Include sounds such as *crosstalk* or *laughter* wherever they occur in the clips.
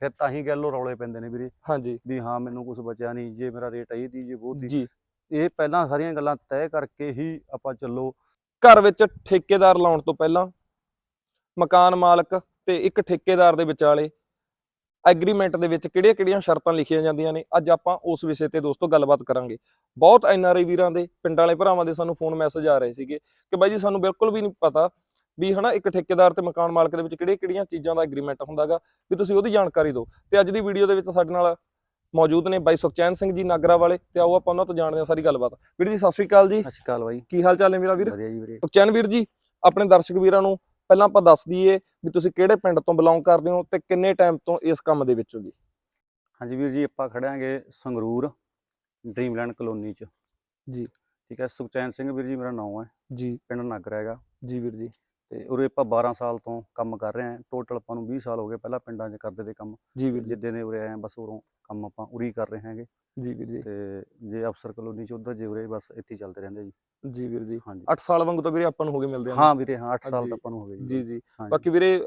ਫਿਰ ਤਾਂ ਹੀ ਗੱਲ ਰੌਲੇ ਪੈਂਦੇ ਨੇ ਵੀਰੇ। ਹਾਂਜੀ। ਵੀ ਹਾਂ ਮੈਨੂੰ ਕੁਝ ਬਚਿਆ ਨਹੀਂ ਜੇ ਮੇਰਾ ਰੇਟ ਇਹ ਦੀ ਜੇ ਉਹ ਦੀ ਜੀ। ਇਹ ਪਹਿਲਾਂ ਸਾਰੀਆਂ ਗੱਲਾਂ ਤੈਅ ਕਰਕੇ ਹੀ ਆਪਾਂ ਚੱਲੋ। ਘਰ ਵਿੱਚ ਠੇਕੇਦਾਰ ਲਾਉਣ ਤੋਂ ਪਹਿਲਾਂ ਮਕਾਨ ਮਾਲਕ ਤੇ ਇੱਕ ਠੇਕੇਦਾਰ ਦੇ ਵਿਚਾਲੇ ਐਗਰੀਮੈਂਟ ਦੇ ਵਿੱਚ ਕਿਹੜੀਆਂ-ਕਿਹੜੀਆਂ ਸ਼ਰਤਾਂ ਲਿਖੀਆਂ ਜਾਂਦੀਆਂ ਨੇ ਅੱਜ ਆਪਾਂ ਉਸ ਵਿਸ਼ੇ ਤੇ ਦੋਸਤੋ ਗੱਲਬਾਤ ਕਰਾਂਗੇ। ਬਹੁਤ ਐਨਆਰਆਈ ਵੀਰਾਂ ਦੇ ਪਿੰਡਾਂ ਵਾਲੇ ਭਰਾਵਾਂ ਦੇ ਸਾਨੂੰ ਫੋਨ ਮੈਸੇਜ ਆ ਰਹੇ ਸੀਗੇ ਕਿ ਬਾਈ ਜੀ ਸਾਨੂੰ ਬਿਲਕੁਲ ਵੀ ਨਹੀਂ ਪਤਾ ਵੀ ਹਨਾ ਇੱਕ ਠੇਕੇਦਾਰ ਤੇ ਮਕਾਨ ਮਾਲਕ ਦੇ ਵਿੱਚ ਕਿਹੜੀਆਂ-ਕਿਹੜੀਆਂ ਚੀਜ਼ਾਂ ਦਾ ਐਗਰੀਮੈਂਟ ਹੁੰਦਾਗਾ ਵੀ ਤੁਸੀਂ ਉਹਦੀ ਜਾਣਕਾਰੀ ਦਿਓ। ਤੇ ਅੱਜ ਦੀ ਵੀਡੀਓ ਦੇ ਵਿੱਚ ਸਾਡੇ ਨਾਲ ਮੌਜੂਦ ਨੇ ਬਾਈ ਸੁਖਚੈਨ ਸਿੰਘ ਜੀ ਨਾਗਰਾ ਵਾਲੇ ਤੇ ਆਓ ਆਪਾਂ ਉਹਨਾਂ ਤੋਂ ਜਾਣਦੇ ਹਾਂ ਸਾਰੀ ਗੱਲਬਾਤ। ਵੀਰ ਜੀ ਸਤਿ ਸ਼੍ਰੀ ਅਕਾਲ ਜੀ। ਸਤਿ ਸ਼੍ਰੀ ਅਕਾਲ ਬਾਈ। ਕੀ ਹਾਲ ਚਾਲ ਨੇ ਮੇਰਾ ਵੀਰ? ਵਧੀਆ ਜੀ ਵੀਰੇ ਸੁਖਚੈਨ ਵੀਰ ਜੀ ਆਪਣੇ ਦਰਸ਼ਕ ਵੀਰਾਂ ਨੂੰ ਪਹਿਲਾਂ ਆਪਾਂ ਦੱਸ ਦਈਏ ਵੀ ਤੁਸੀਂ ਕਿਹੜੇ ਪਿੰਡ ਤੋਂ ਬਿਲੋਂਗ ਕਰਦੇ ਹੋ ਤੇ ਕਿੰਨੇ ਟਾਈਮ ਤੋਂ ਇਸ ਕੰਮ ਦੇ ਵਿੱਚ ਹੋ ਜੀ? ਹਾਂਜੀ ਵੀਰ ਜੀ ਆਪਾਂ ਖੜਾਂਗੇ ਸੰਗਰੂਰ ਡ੍ਰੀਮਲੈਂਡ ਕਲੋਨੀ ਚ। ਜੀ। ਠੀਕ ਹੈ ਸੁਖਚੈਨ ਸਿੰਘ ਵੀਰ ਜੀ ਮੇਰਾ ਨਾਮ ਹੈ। ਜੀ। ਪਿੰਡ ਨਾਗਰਾ ਹੈਗਾ। ਜੀ ਵੀਰ ਜੀ। ਤੇ ਉਰੇ ਆਪਾਂ 12 ਸਾਲ ਤੋਂ ਕੰਮ ਕਰ ਰਹੇ ਹਾਂ। ਟੋਟਲ ਆਪਾਂ ਨੂੰ 20 ਸਾਲ ਹੋ ਗਏ ਪਹਿਲਾਂ ਪਿੰਡਾਂ 'ਚ ਕਰਦੇ ਤੇ ਕੰਮ। ਜੀ ਵੀਰ ਜਿੱਦੇ ਦੇ ਉਰੇ ਆਏ ਹਾਂ ਬਸ ਉਰੋਂ ਕੰਮ ਆਪਾਂ ਉਰੀ ਕਰ ਰਹੇ ਹੈਗੇ। ਜੀ ਵੀਰ ਜੀ। ਤੇ ਜੇ ਅਫਸਰ ਕਲੋਨੀ ਚ ਉਧਰ ਜੇ ਉਰੇ ਬਸ ਇੱਥੇ ਹੀ ਚੱਲਦੇ ਰਹਿੰਦੇ ਜੀ। ਜੀ ਵੀਰ ਜੀ। ਹਾਂਜੀ। 8 ਸਾਲ ਵਾਂਗੂ ਤਾਂ ਵੀਰੇ ਆਪਾਂ ਨੂੰ ਹੋ ਗਏ ਮਿਲਦੇ ਹਾਂ ਵੀਰੇ ਹਾਂ 8 ਸਾਲ। ਤਾਂ ਆਪਾਂ ਨੂੰ ਹੋ ਗਏ ਜੀ। ਜੀ। ਬਾਕੀ ਵੀਰੇ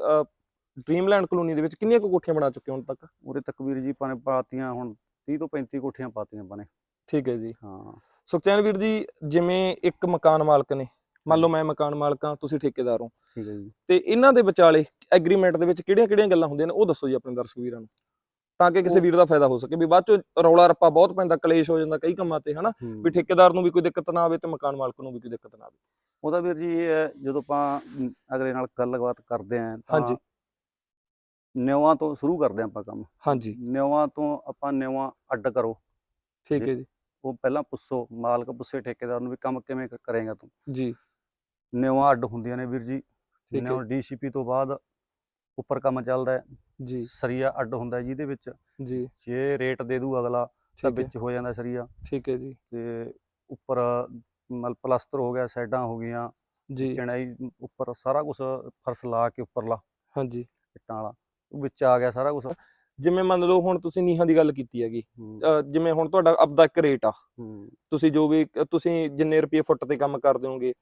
ਡ੍ਰੀਮਲੈਂਡ ਕਲੋਨੀ ਦੇ ਵਿੱਚ ਕਿੰਨੀਆਂ ਕੁ ਕੋਠੀਆਂ ਬਣਾ ਚੁੱਕੇ ਹੋ ਹੁਣ ਤੱਕ? ਉਰੇ ਤੱਕ ਵੀਰ ਜੀ ਆਪਾਂ ਨੇ ਪਾਤੀਆਂ ਹੁਣ 30 ਤੋਂ 35 ਕੋਠੀਆਂ ਪਾਤੀਆਂ ਆਪਾਂ ਨੇ। ਠੀਕ ਹੈ ਜੀ। ਹਾਂ। ਸੁਖਚੈਨ ਵੀਰ ਜੀ ਜਿਵੇਂ ਇੱਕ ਮਕਾਨ ਮਾਲਕ ਨੇ ਮੰਨ ਲਓ ਮੈਂ ਮਕਾਨ ਮਾਲਕਾਂ ਤੁਸੀਂ ਠੇਕੇਦਾਰ ਹੋ। ਠੀਕ ਹੈ ਜੀ। ਤੇ ਇਹਨਾਂ ਦੇ ਵਿਚਾਲੇ ਐਗਰੀਮੈਂਟ ਦੇ ਵਿੱਚ ਕਿਹੜੀਆਂ-ਕਿਹੜੀਆਂ ਗੱਲਾਂ ਹੁੰਦੀਆਂ ਨੇ ਉਹ ਦੱਸੋ ਜੀ ਆਪਣੇ ਦਰਸ਼ਕ ਵੀਰਾਂ ਨੂੰ। ਤਾਂ ਕਿ ਕਿਸੇ ਵੀਰ ਦਾ ਫਾਇਦਾ ਹੋ ਸਕੇ ਵੀ ਬਾਅਦ ਚ ਰੌਲਾ ਰੱਪਾ ਬਹੁਤ ਪੈਂਦਾ ਕਲੇਸ਼ ਹੋ ਜਾਂਦਾ ਕਈ ਕੰਮਾਂ ਤੇ ਹਨਾ? ਹੂੰ। ਵੀ ਠੇਕੇਦਾਰ ਨੂੰ ਵੀ ਕੋਈ ਦਿੱਕਤ ਨਾ ਆਵੇ ਤੇ ਮਕਾਨ ਮਾਲਕ ਨੂੰ ਵੀ ਕੋਈ ਦਿੱਕਤ ਨਾ ਆਵੇ। ਉਹਦਾ ਵੀਰ ਜੀ ਹੈ ਜਦੋਂ ਆਪਾਂ ਅਗਲੇ ਨਾਲ ਗੱਲਬਾਤ ਕਰਦੇ ਆਂ ਤਾਂ ਹਾਂਜੀ। ਨਿਉਆਂ ਤੋਂ ਸ਼ੁਰੂ ਕਰਦੇ ਆਂ ਆਪਾਂ ਕੰਮ। ਹਾਂਜੀ। ਨਿਉਆਂ ਤੋਂ ਆਪਾਂ ਨਿਉਆਂ ਅੱਡ ਕਰੋ। ਠੀਕ ਹੈ ਜੀ। ਉਹ ਪਹਿਲਾਂ ਪੁੱਛੋ ਮਾਲਕ ਪੁੱਛੇ ਠੇਕੇਦਾਰ ਨੂੰ ਵੀ ਕੰਮ ਕਿਵੇਂ ਕਰੇਗਾ ਤੂੰ। ਜੀ। ਨਿਉਆਂ ਅੱਡ ਹੁੰਦੀਆਂ ਨੇ ਵੀਰ ਜੀ। ਨਿਉਂ ਡੀਸੀਪੀ ਤੋਂ ਬਾਅਦ ਉੱਪਰ ਕੰਮ ਚੱਲਦਾ ਹੈ। ਜੀ। ਸਰੀਆ ਅੱਡ ਹੁੰਦਾ ਜਿਹਦੇ ਵਿੱਚ। ਜੀ। ਜੇ ਰੇਟ ਦੇ ਦੂ ਅਗਲਾ ਤਾਂ ਵਿੱਚ ਹੋ ਜਾਂਦਾ ਸਰੀਆ। ਠੀਕ ਹੈ ਜੀ। ਤੇ ਉੱਪਰ ਮਲ ਪਲਸਤਰ ਹੋ ਗਿਆ ਸਾਈਡਾਂ ਹੋ ਗਈਆਂ ਜੀ। ਚਣਾਈ ਉੱਪਰ ਸਾਰਾ ਕੁਝ ਫਰਸ਼ ਲਾ ਕੇ ਉੱਪਰਲਾ ਹਾਂਜੀ। ਇੱਟਾਂ ਵਾਲਾ ਵਿੱਚ ਆ ਗਿਆ ਸਾਰਾ ਕੁਝ ਜਿਵੇਂ ਮੰਨ ਲਓ ਹੁਣ ਤੁਸੀਂ ਨੀਹਾਂ ਦੀ ਗੱਲ ਕੀਤੀ ਹੈਗੀ ਜਿਵੇਂ ਹੁਣ ਤੁਹਾਡਾ ਆਪਦਾ ਇੱਕ ਰੇਟ ਆ। ਤੁਸੀਂ ਜੋ ਵੀ ਤੁਸੀਂ ਜਿੰਨੇ ਰੁਪਏ ਫੁੱਟ ਤੇ ਕੰਮ ਕਰਦੇ ਹੋਗੇ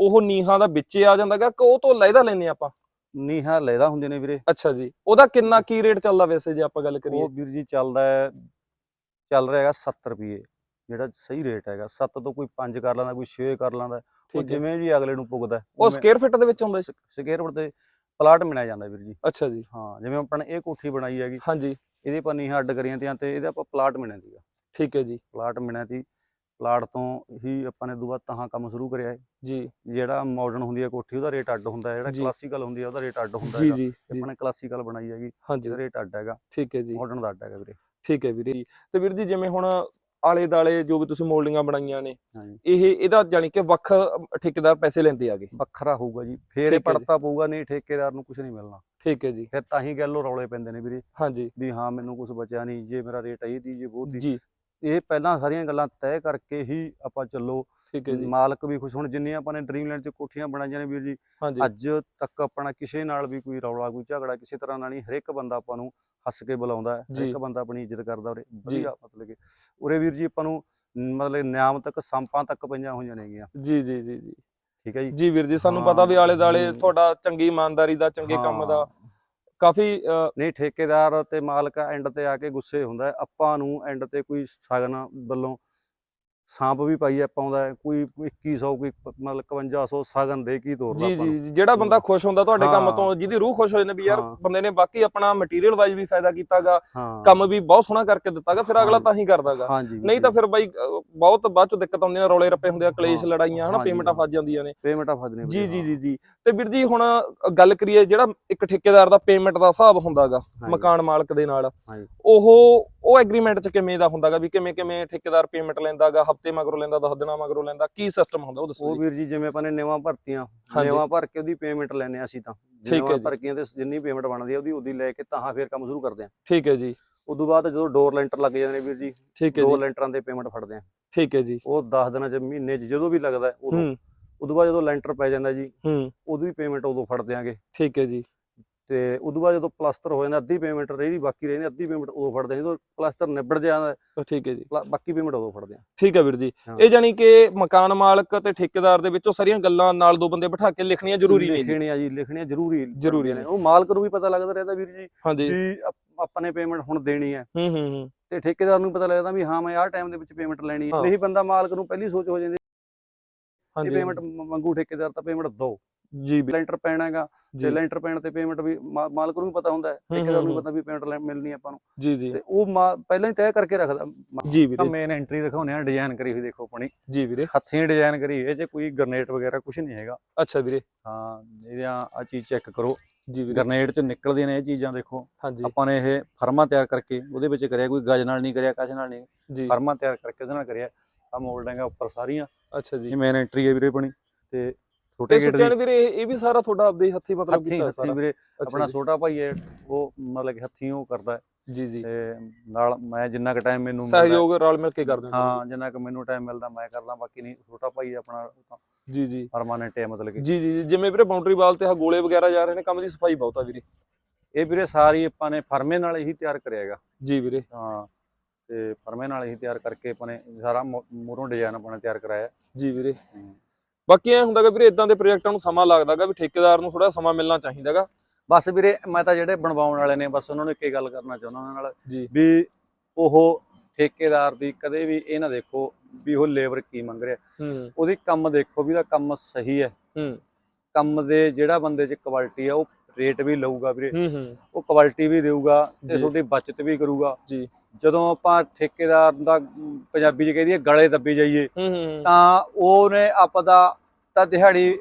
ਉਹ ਨੀਹਾਂ ਦਾ ਵਿੱਚੇ ਆ ਜਾਂਦਾਗਾ ਕਿ ਉਹ ਤੋਂ ਲੈਦਾ ਲੈਨੇ ਆਪਾਂ? ਨੀਹਾਂ ਲੈਦਾ ਹੁੰਦੇ ਨੇ ਵੀਰੇ। ਅੱਛਾ ਜੀ। ਉਹਦਾ ਕਿੰਨਾ ਕੀ ਰੇਟ ਚੱਲਦਾ ਵੈਸੇ ਜੇ ਆਪਾਂ ਗੱਲ ਕਰੀਏ? ਉਹ ਵੀਰ ਜੀ ਚੱਲਦਾ ਹੈ ਚੱਲ ਰਿਹਾ ਹੈਗਾ 70 ਰੁਪਏ ਜਿਹੜਾ ਸਹੀ ਰੇਟ ਹੈਗਾ। 7 ਤੋਂ ਕੋਈ 5 ਕਰ ਲੈਂਦਾ ਕੋਈ 6 ਕਰ ਲੈਂਦਾ। ਉਹ ਜਿਵੇਂ ਜੀ ਅਗਲੇ ਨੂੰ ਪੁੱਗਦਾ ਉਹ ਸਕੁਅਰ ਫਿਟ ਦੇ ਵਿੱਚ ਹੁੰਦਾ ਸਕੁਅਰ ਫੁੱਟ ਤੇ ਪਲਾਟ ਮਿਲਿਆ ਜਾਂਦਾ ਵੀਰ ਜੀ। ਅੱਛਾ ਜੀ। ਹਾਂ ਜਿਵੇਂ ਆਪਾਂ ਨੇ ਇਹ ਕੋਠੀ ਬਣਾਈ ਹੈਗੀ। ਹਾਂਜੀ। ਇਹਦੇ ਪਰ ਨੀਹਾਂ ਅੱਡ ਕਰੀਆਂ ਤੀਆਂ ਤੇ ਇਹਦੇ ਆਪਾਂ ਪਲਾਟ ਮਿਲਿਆ ਸੀਗਾ। ਠੀਕ ਹੈ ਜੀ। ਪਲਾਟ ਮਿਲਿਆ ਸੀ। ਪਲਾਟ ਤੋਂ ਹੀ ਆਪਾਂ ਨੇ ਦੁਬਾਰਾ ਤਾਂ ਕੰਮ ਸ਼ੁਰੂ ਕਰਿਆ ਹੈ। ਜੀ। ਜਿਹੜਾ ਮਾਡਰਨ ਹੁੰਦੀ ਹੈ ਕੋਠੀ ਉਹਦਾ ਰੇਟ ਅੱਡ ਹੁੰਦਾ ਹੈ। ਜਿਹੜਾ। ਕਲਾਸੀਕਲ ਹੁੰਦੀ ਹੈ ਉਹਦਾ ਰੇਟ ਅੱਡ ਹੁੰਦਾ ਜੀ ਹੈਗਾ। ਜੀ ਜੀ। ਆਪਾਂ ਨੇ ਕਲਾਸੀਕਲ ਬਣਾਈ ਹੈਗੀ ਹਾਂਜੀ। ਇਹਦਾ ਰੇਟ ਅੱਡ ਹੈਗਾ। ਠੀਕ ਹੈ ਜੀ। ਮਾਡਰਨ ਦਾ ਅੱਡ ਹੈਗਾ ਵੀਰੇ। ਠੀਕ ਹੈ ਵੀਰੇ ਤੇ ਵੀਰ ਜੀ ਜਿਵੇਂ ਹੁਣ ਆਲੇ ਦਾਲੇ ਜੋ ਵੀ ਤੁਸੀਂ ਮੋਲਡਿੰਗਾਂ ਬਣਾਈਆਂ ਨੇ ਇਹ ਇਹਦਾ ਜਾਨੀ ਕਿ ਵੱਖ ਠੇਕੇਦਾਰ ਪੈਸੇ ਲੈਂਦੇ ਆਗੇ? ਵੱਖਰਾ ਹੋਊਗਾ ਜੀ। ਫੇਰ ਇਹ ਹੈ। ਪੜਤਾ ਪਊਗਾ ਨਹੀਂ ਠੇਕੇਦਾਰ ਨੂੰ ਕੁਝ ਨਹੀਂ ਮਿਲਣਾ। ਠੀਕ ਹੈ ਜੀ। ਫਿਰ ਤਾਂ ਹੀ ਗੱਲ ਉਹ ਰੌਲੇ ਪੈਂਦੇ ਨੇ ਵੀਰੇ। ਹਾਂਜੀ। ਵੀ ਹਾਂ ਮੈਨੂੰ ਕੁਝ ਬਚਿਆ ਨਹੀਂ। ਜੇ ਮੇਰਾ ਰੇਟ ਇਹ ਦੀ ਜੇ ਉਹ ਦੀ ਜੀ। ਇਹ ਪਹਿਲਾਂ ਸਾਰੀਆਂ ਗੱਲਾਂ ਤੈਅ ਕਰਕੇ ਹੀ ਆਪਾਂ ਚੱਲੋ। ਠੀਕ ਹੈ ਜੀ। ਮਾਲਕ ਵੀ ਖੁਸ਼ ਹੁਣ ਜਿੰਨੀਆਂ ਆਪਾਂ ਨੇ ਡ੍ਰੀਮਲੈਂਡ 'ਚ ਕੋਠੀਆਂ ਬਣਾਈਆਂ ਨੇ ਵੀਰ ਜੀ ਅੱਜ ਤੱਕ ਆਪਣਾ ਕਿਸੇ ਨਾਲ ਵੀ ਕੋਈ ਰੌਲਾ ਕੋਈ ਝਗੜਾ ਕਿਸੇ ਤਰ੍ਹਾਂ ਨਾਲ ਨਹੀਂ ਹਰੇਕ ਬੰਦਾ ਆਪਾਂ ਨੂੰ ਹੱਸ ਕੇ ਬੁਲਾਉਂਦਾ ਹੈ। ਹਰੇਕ ਬੰਦਾ ਆਪਣੀ ਇੱਜ਼ਤ ਕਰਦਾ ਉਰੇ। ਵਧੀਆ ਮਤਲਬ ਕਿ ਉਰੇ ਵੀਰ ਜੀ ਆਪਾਂ ਨੂੰ ਮਤਲਬ ਨਿਆਮ ਤੱਕ ਸੰਪਾਂ ਤੱਕ ਪਈਆਂ ਹੋਈਆਂ ਨੇਗੀਆਂ। ਜੀ ਜੀ ਜੀ ਜੀ। ਠੀਕ ਹੈ ਜੀ? ਜੀ ਵੀਰ ਜੀ ਸਾਨੂੰ ਪਤਾ ਵੀ ਆਲੇ ਦਾਲੇ। ਤੁਹਾਡਾ ਚੰਗੀ ਇਮਾਨਦਾਰੀ ਦਾ ਚੰਗੇ ਕੰਮ ਦਾ। ਕਾਫੀ ਨਹੀਂ, ਠੇਕੇਦਾਰ ਤੇ ਮਾਲਕ ਐਂਡ ਤੇ ਆ ਕੇ ਗੁੱਸੇ ਹੁੰਦਾ ਹੈ। ਆਪਾਂ ਨੂੰ ਐਂਡ ਤੇ ਕੋਈ ਸਗਨ ਵੱਲੋਂ ਸਾਂਪ ਵੀ ਪਾਈ ਪਾਉਂਦਾ ਹੈ ਕੋਈ ਕੋਈ 2100 ਕੋਈ ਮਤਲਬ 5500 ਸਗਨ ਦੇ ਕੀ ਤੋਰਦਾ ਜੀ ਜੀ ਜਿਹੜਾ ਬੰਦਾ ਖੁਸ਼ ਹੁੰਦਾ ਤੁਹਾਡੇ ਕੰਮ। ਤੋਂ ਜਿਹਦੀ ਰੂਹ ਖੁਸ਼ ਹੋ ਜਾਂਦੀ ਵੀ ਯਾਰ। ਬੰਦੇ ਨੇ ਬਾਕੀ ਆਪਣਾ ਮਟੀਰੀਅਲ ਵਾਈਜ਼ ਵੀ ਫਾਇਦਾ ਕੀਤਾਗਾ ਕੰਮ ਵੀ ਬਹੁਤ ਸੋਹਣਾ ਕਰਕੇ ਦਿੱਤਾਗਾ ਫਿਰ ਅਗਲਾ। ਤਾਂ ਹੀ ਕਰਦਾਗਾ ਨਹੀਂ ਤਾਂ ਫਿਰ ਬਾਈ ਬਹੁਤ ਬਾਅਦ ਚ ਦਿੱਕਤ ਆਉਂਦੀਆਂ ਰੌਲੇ ਰੱਪੇ ਹੁੰਦੇ ਆ ਕਲੇਸ਼ ਲੜਾਈਆਂ ਹਨਾ ਪੇਮੈਂਟਾਂ। ਫਸ ਜਾਂਦੀਆਂ ਨੇ ਪੇਮੈਂਟਾਂ ਫਸਦੀਆਂ ਜੀ ਜੀ ਜੀ ਜੀ ਤੇ ਵੀਰ ਜੀ ਹੁਣ ਗੱਲ ਕਰੀਏ ਜਿਹੜਾ ਇੱਕ ਠੇਕੇਦਾਰ ਦਾ ਪੇਮੈਂਟ ਦਾ ਹਿਸਾਬ ਹੁੰਦਾਗਾ ਮਕਾਨ ਮਾਲਕ ਦੇ ਨਾਲ। ਉਹ ਉਹ ਐਗਰੀਮੈਂਟ ਚ ਕਿਵੇਂ ਦਾ ਹੁੰਦਾਗਾ ਵੀ ਕਿਵੇਂ ਕਿਵੇਂ ਠੇਕੇਦਾਰ ਪੇਮੈਂਟ ਲੈਂਦਾਗਾ ਹਫ਼ਤੇ ਮਗਰੋਂ ਲੈਂਦਾ 10 ਦਿਨਾਂ ਮਗਰੋਂ ਲੈਂਦਾ ਕੀ ਸਿਸਟਮ ਹੁੰਦਾ ਉਹ ਦੱਸੋ ਉਹ ਵੀਰ ਜੀ ਜਿਵੇਂ ਆਪਾਂ ਨੇ ਨਿਵਾਂ ਭਰਤੀਆਂ। ਨਿਵਾਂ ਭਰ ਕੇ ਉਹਦੀ ਪੇਮੈਂਟ ਲੈਨੇ ਆ ਅਸੀਂ ਤਾਂ। ਨਿਵਾਂ ਜੀ। ਭਰ ਕੇ ਤੇ ਜਿੰਨੀ ਪੇਮੈਂਟ ਬਣਦੀ ਆ ਉਹਦੀ ਉਹਦੀ ਲੈ ਕੇ ਤਾਂ ਫਿਰ ਕੰਮ ਸ਼ੁਰੂ ਕਰਦੇ ਆ ਠੀਕ ਹੈ ਜੀ। ਉਦੋਂ ਬਾਅਦ ਜਦੋਂ ਡੋਰ ਲੈਂਟਰ ਲੱਗ ਜਾਂਦੇ ਨੇ ਵੀਰ ਜੀ ਠੀਕ ਹੈ ਜੀ। ਲੈਂਟਰਾਂ ਦੇ ਪੇਮੈਂਟ ਫੜਦੇ ਆ ਠੀਕ ਹੈ ਜੀ। ਉਹ 10 ਦਿਨਾਂ ਚ ਮਹੀਨੇ ਚ ਜਦੋਂ ਵੀ ਲੱਗਦਾ ਉਦੋਂ। ਉਦੋਂ ਬਾਅਦ ਜਦੋਂ ਲੈਂਟਰ ਪੈ ਜਾਂਦਾ ਜੀ ਹੂੰ। ਉਦੋਂ ਵੀ ਪੇਮੈਂਟ ਉਦੋਂ ਫੜ ਦਿਆਂਗੇ ਠੀਕ ਹੈ ਜੀ। ਤੇ ਉਦੋਂ ਬਾਅਦ ਜਦੋਂ ਪਲਾਸਟਰ ਹੋ ਜਾਂਦਾ ਅੱਧੀ ਪੇਮੈਂਟ ਰਹਿੰਦੀ ਬਾਕੀ ਰਹਿੰਦੀ ਅੱਧੀ ਪੇਮੈਂਟ ਉਦੋਂ ਫੜਦੇ। ਜਦੋਂ ਪਲਾਸਟਰ ਨਿਬੜ ਜਾਂਦਾ ਠੀਕ ਹੈ ਜੀ। ਬਾਕੀ ਪੇਮੈਂਟ ਉਦੋਂ ਫੜਦੇ ਆ। ਠੀਕ ਹੈ ਵੀਰ ਜੀ। ਇਹ ਜਾਨੀ ਕਿ ਮਕਾਨ ਮਾਲਕ ਤੇ ਠੇਕੇਦਾਰ ਦੇ ਵਿੱਚੋਂ ਸਾਰੀਆਂ ਗੱਲਾਂ ਨਾਲ ਦੋ ਬੰਦੇ ਬਿਠਾ ਕੇ ਲਿਖਣੀਆਂ ਜ਼ਰੂਰੀ ਨੇ ਲਿਖਣੀਆਂ ਜੀ ਲਿਖਣੀਆਂ ਜ਼ਰੂਰੀ ਜ਼ਰੂਰੀ ਨੇ। ਉਹ ਮਾਲਕ ਨੂੰ ਵੀ ਪਤਾ ਲੱਗਦਾ ਰਹਿੰਦਾ ਵੀਰ ਜੀ ਵੀ ਆਪ- ਨੇ ਪੇਮੈਂਟ ਹੁਣ ਦੇਣੀ ਹੈ। ਹੂੰ ਹੂੰ ਹੂੰ। ਤੇ ਠੇਕੇਦਾਰ ਨੂੰ ਪਤਾ ਲੱਗਦਾ ਵੀ ਹਾਂ ਮੈਂ ਆਹ ਟਾਈਮ ਦੇ ਵਿੱਚ ਪੇਮੈਂਟ ਲੈਣੀ ਹੈ। ਨਹੀਂ ਬੰਦਾ ਮਾਲਕ ਨੂੰ ਪਹਿਲੀ ਸੋਚ ਹੋ ਜਾਂਦੀ ਹਾਂਜੀ। ਪੇਮੈਂਟ ਮੰਗੂ ਠੇਕੇਦਾਰ ਤਾਂ ਪੇਮੈਂਟ ਦੋ। ਜੀ ਲੈਂਟਰ ਪੈਣਾ ਹੈਗਾ ਜੀ। ਤੇ ਲੈਂਟਰ ਪੈਣ ਤੇ ਪੇਮੈਂਟ ਵੀ ਮਾਲਕ ਨੂੰ ਵੀ ਪਤਾ ਹੁੰਦਾ ਹੈ ਠੇਕੇਦਾਰ ਨੂੰ ਹੂੰ। ਪਤਾ ਵੀ ਪੇਮੈਂਟ ਮਿਲਣੀ ਆਪਾਂ ਨੂੰ। ਜੀ ਜੀ। ਤੇ ਉਹ ਪਹਿਲਾਂ ਹੀ ਤੈਅ ਕਰਕੇ ਰੱਖਦਾ। ਜੀ ਵੀਰੇ। ਮੇਨ ਐਂਟਰੀ ਦਿਖਾਉਂਦੇ ਆ ਡਿਜ਼ਾਈਨ ਕਰੀ ਹੋਈ ਦੇਖੋ ਆਪਣੀ। ਜੀ ਵੀਰੇ। ਹੱਥੀਂ ਡਿਜ਼ਾਈਨ ਕਰੀ ਹੋਈ ਇਹ ਚ ਕੋਈ ਗਰਨੇਟ ਵਗੈਰਾ ਕੁਝ ਨਹੀਂ ਹੈਗਾ। ਅੱਛਾ ਵੀਰੇ। ਹਾਂ ਇਹਦੀਆਂ ਆ ਚੀਜ਼ ਚੈੱਕ ਕਰੋ। ਜੀ ਵੀਰੇ। ਗਰਨੇਟ ਚ ਨਿਕਲਦੀਆਂ ਨੇ ਇਹ ਚੀਜ਼ਾਂ ਦੇਖੋ। ਆਪਾਂ ਨੇ ਇਹ ਫਰਮਾ ਤਿਆਰ ਕਰਕੇ ਉਹਦੇ ਵਿੱਚ ਕਰਿਆ ਕੋਈ ਗਜ ਨਾਲ ਨਹੀਂ ਕਰਿਆ ਕਛ ਨਾਲ ਨਹੀਂ। ਜੀ। ਫਰਮਾ ਤਿਆਰ ਕਰਕੇ ਉਹਦੇ ਨਾਲ ਕਰਿਆ। ਆ ਮੋਲਡਿੰਗਾਂ ਉੱਪਰ ਸਾਰੀਆਂ। ਅੱਛਾ ਜੀ। ਮੇਨ ਐਂਟਰੀ ਹੈ ਵੀਰੇ ਆਪਣੀ। ਤੇ ਛੋਟੇ ਗੇਟ ਦੀ। ਵੀਰੇ ਇਹ ਵੀ ਸਾਰਾ ਤੁਹਾਡਾ ਆਪਦੇ ਹੱਥੀ ਮਤਲਬ ਕੀਤਾ ਹੱਥੀਂ ਸਾਰਾ। ਵੀਰੇ। ਆਪਣਾ। ਛੋਟਾ ਭਾਈ ਹੈ ਉਹ ਮਤਲਬ ਕਿ ਹੱਥੀਂ ਉਹ ਕਰਦਾ ਹੈ। ਜੀ ਜੀ। ਤੇ ਨਾਲ ਮੈਂ ਜਿੰਨਾ ਕੁ ਟਾਈਮ ਮੈਨੂੰ ਸਹਿਯੋਗ ਰਲ ਮਿਲ ਕੇ ਕਰਦੇ ਹੋ ਹਾਂ ਜਿੰਨਾ ਕੁ ਮੈਨੂੰ ਟਾਈਮ ਮਿਲਦਾ ਮੈਂ ਕਰਦਾ ਬਾਕੀ ਨਹੀਂ ਛੋਟਾ ਭਾਈ ਆਪਣਾ ਜੀ ਜੀ। ਪਰਮਾਨੈਂਟ ਹੈ ਮਤਲਬ ਕਿ। ਜੀ ਜੀ ਜੀ, ਜਿਵੇਂ ਵੀਰੇ ਬਾਉਂਡਰੀ ਵਾਲ ਤੇ ਆ ਗੋਲੇ ਵਗੈਰਾ ਜਾ ਰਹੇ ਨੇ ਕੰਮ ਦੀ ਸਫ਼ਾਈ ਬਹੁਤ ਆ ਵੀਰੇ। ਇਹ ਵੀਰੇ ਸਾਰੀ ਆਪਾਂ ਨੇ ਫਰਮੇ ਨਾਲ ਹੀ ਤਿਆਰ ਕਰਿਆ ਹੈਗਾ। ਜੀ ਵੀਰੇ। ਹਾਂ ਤੇ ਫਰਮੇ ਨਾਲ ਹੀ ਤਿਆਰ ਕਰਕੇ ਆਪਾਂ ਨੇ ਸਾਰਾ ਮੂਰੋਂ ਡਿਜ਼ਾਈਨ ਆਪਾਂ ਨੇ ਤਿਆਰ ਕਰਾਇਆ। ਜੀ ਵੀਰੇ। ਬਾਕੀ ਐ ਹੁੰਦਾਗਾ ਵੀਰੇ ਇਦਾਂ ਦੇ ਪ੍ਰੋਜੈਕਟਾਂ ਨੂੰ ਸਮਾਂ ਲੱਗਦਾਗਾ ਵੀ ਠੇਕੇਦਾਰ ਨੂੰ ਥੋੜਾ ਸਮਾਂ ਮਿਲਣਾ ਚਾਹੀਦਾਗਾ ਬਸ ਵੀਰੇ ਮੈਂ ਤਾਂ ਜਿਹੜੇ ਬਣਵਾਉਣ ਵਾਲੇ ਨੇ ਬਸ ਉਹਨਾਂ ਨੂੰ ਇੱਕ ਹੀ ਗੱਲ ਕਰਨਾ ਚਾਹੁੰਦਾ ਉਹਨਾਂ ਨਾਲ ਵੀ ਉਹ ਠੇਕੇਦਾਰ ਦੀ ਕਦੇ ਵੀ ਇਹ ਨਾ ਦੇਖੋ ਵੀ ਉਹ ਲੇਬਰ ਕੀ ਮੰਗ ਰਿਹਾ। ਉਹਦੀ ਕੰਮ ਦੇਖੋ ਵੀ ਉਹਦਾ ਕੰਮ ਸਹੀ ਹੈ। ਕੰਮ ਦੇ ਜਿਹੜਾ ਬੰਦੇ 'ਚ ਕੁਆਲਿਟੀ ਆ ਉਹ ਰੇਟ ਵੀ ਲਊਗਾ ਵੀਰੇ। ਉਹ ਕੁਆਲਿਟੀ ਵੀ ਦੇਊਗਾ ਤੇ। ਤੁਹਾਡੀ ਬਚਤ ਵੀ ਕਰੂਗਾ। ਜੀ। ਜਦੋਂ ਆਪਾਂ ਠੇਕੇਦਾਰ ਦਾ ਪੰਜਾਬੀ 'ਚ ਕਹਦੀ ਗਲੇ ਦੱਬੀ ਜਾਈਏ ਤਾਂ ਉਹਨੇ ਆਪਦਾ ਤਾਂ ਦਿਹਾੜੀ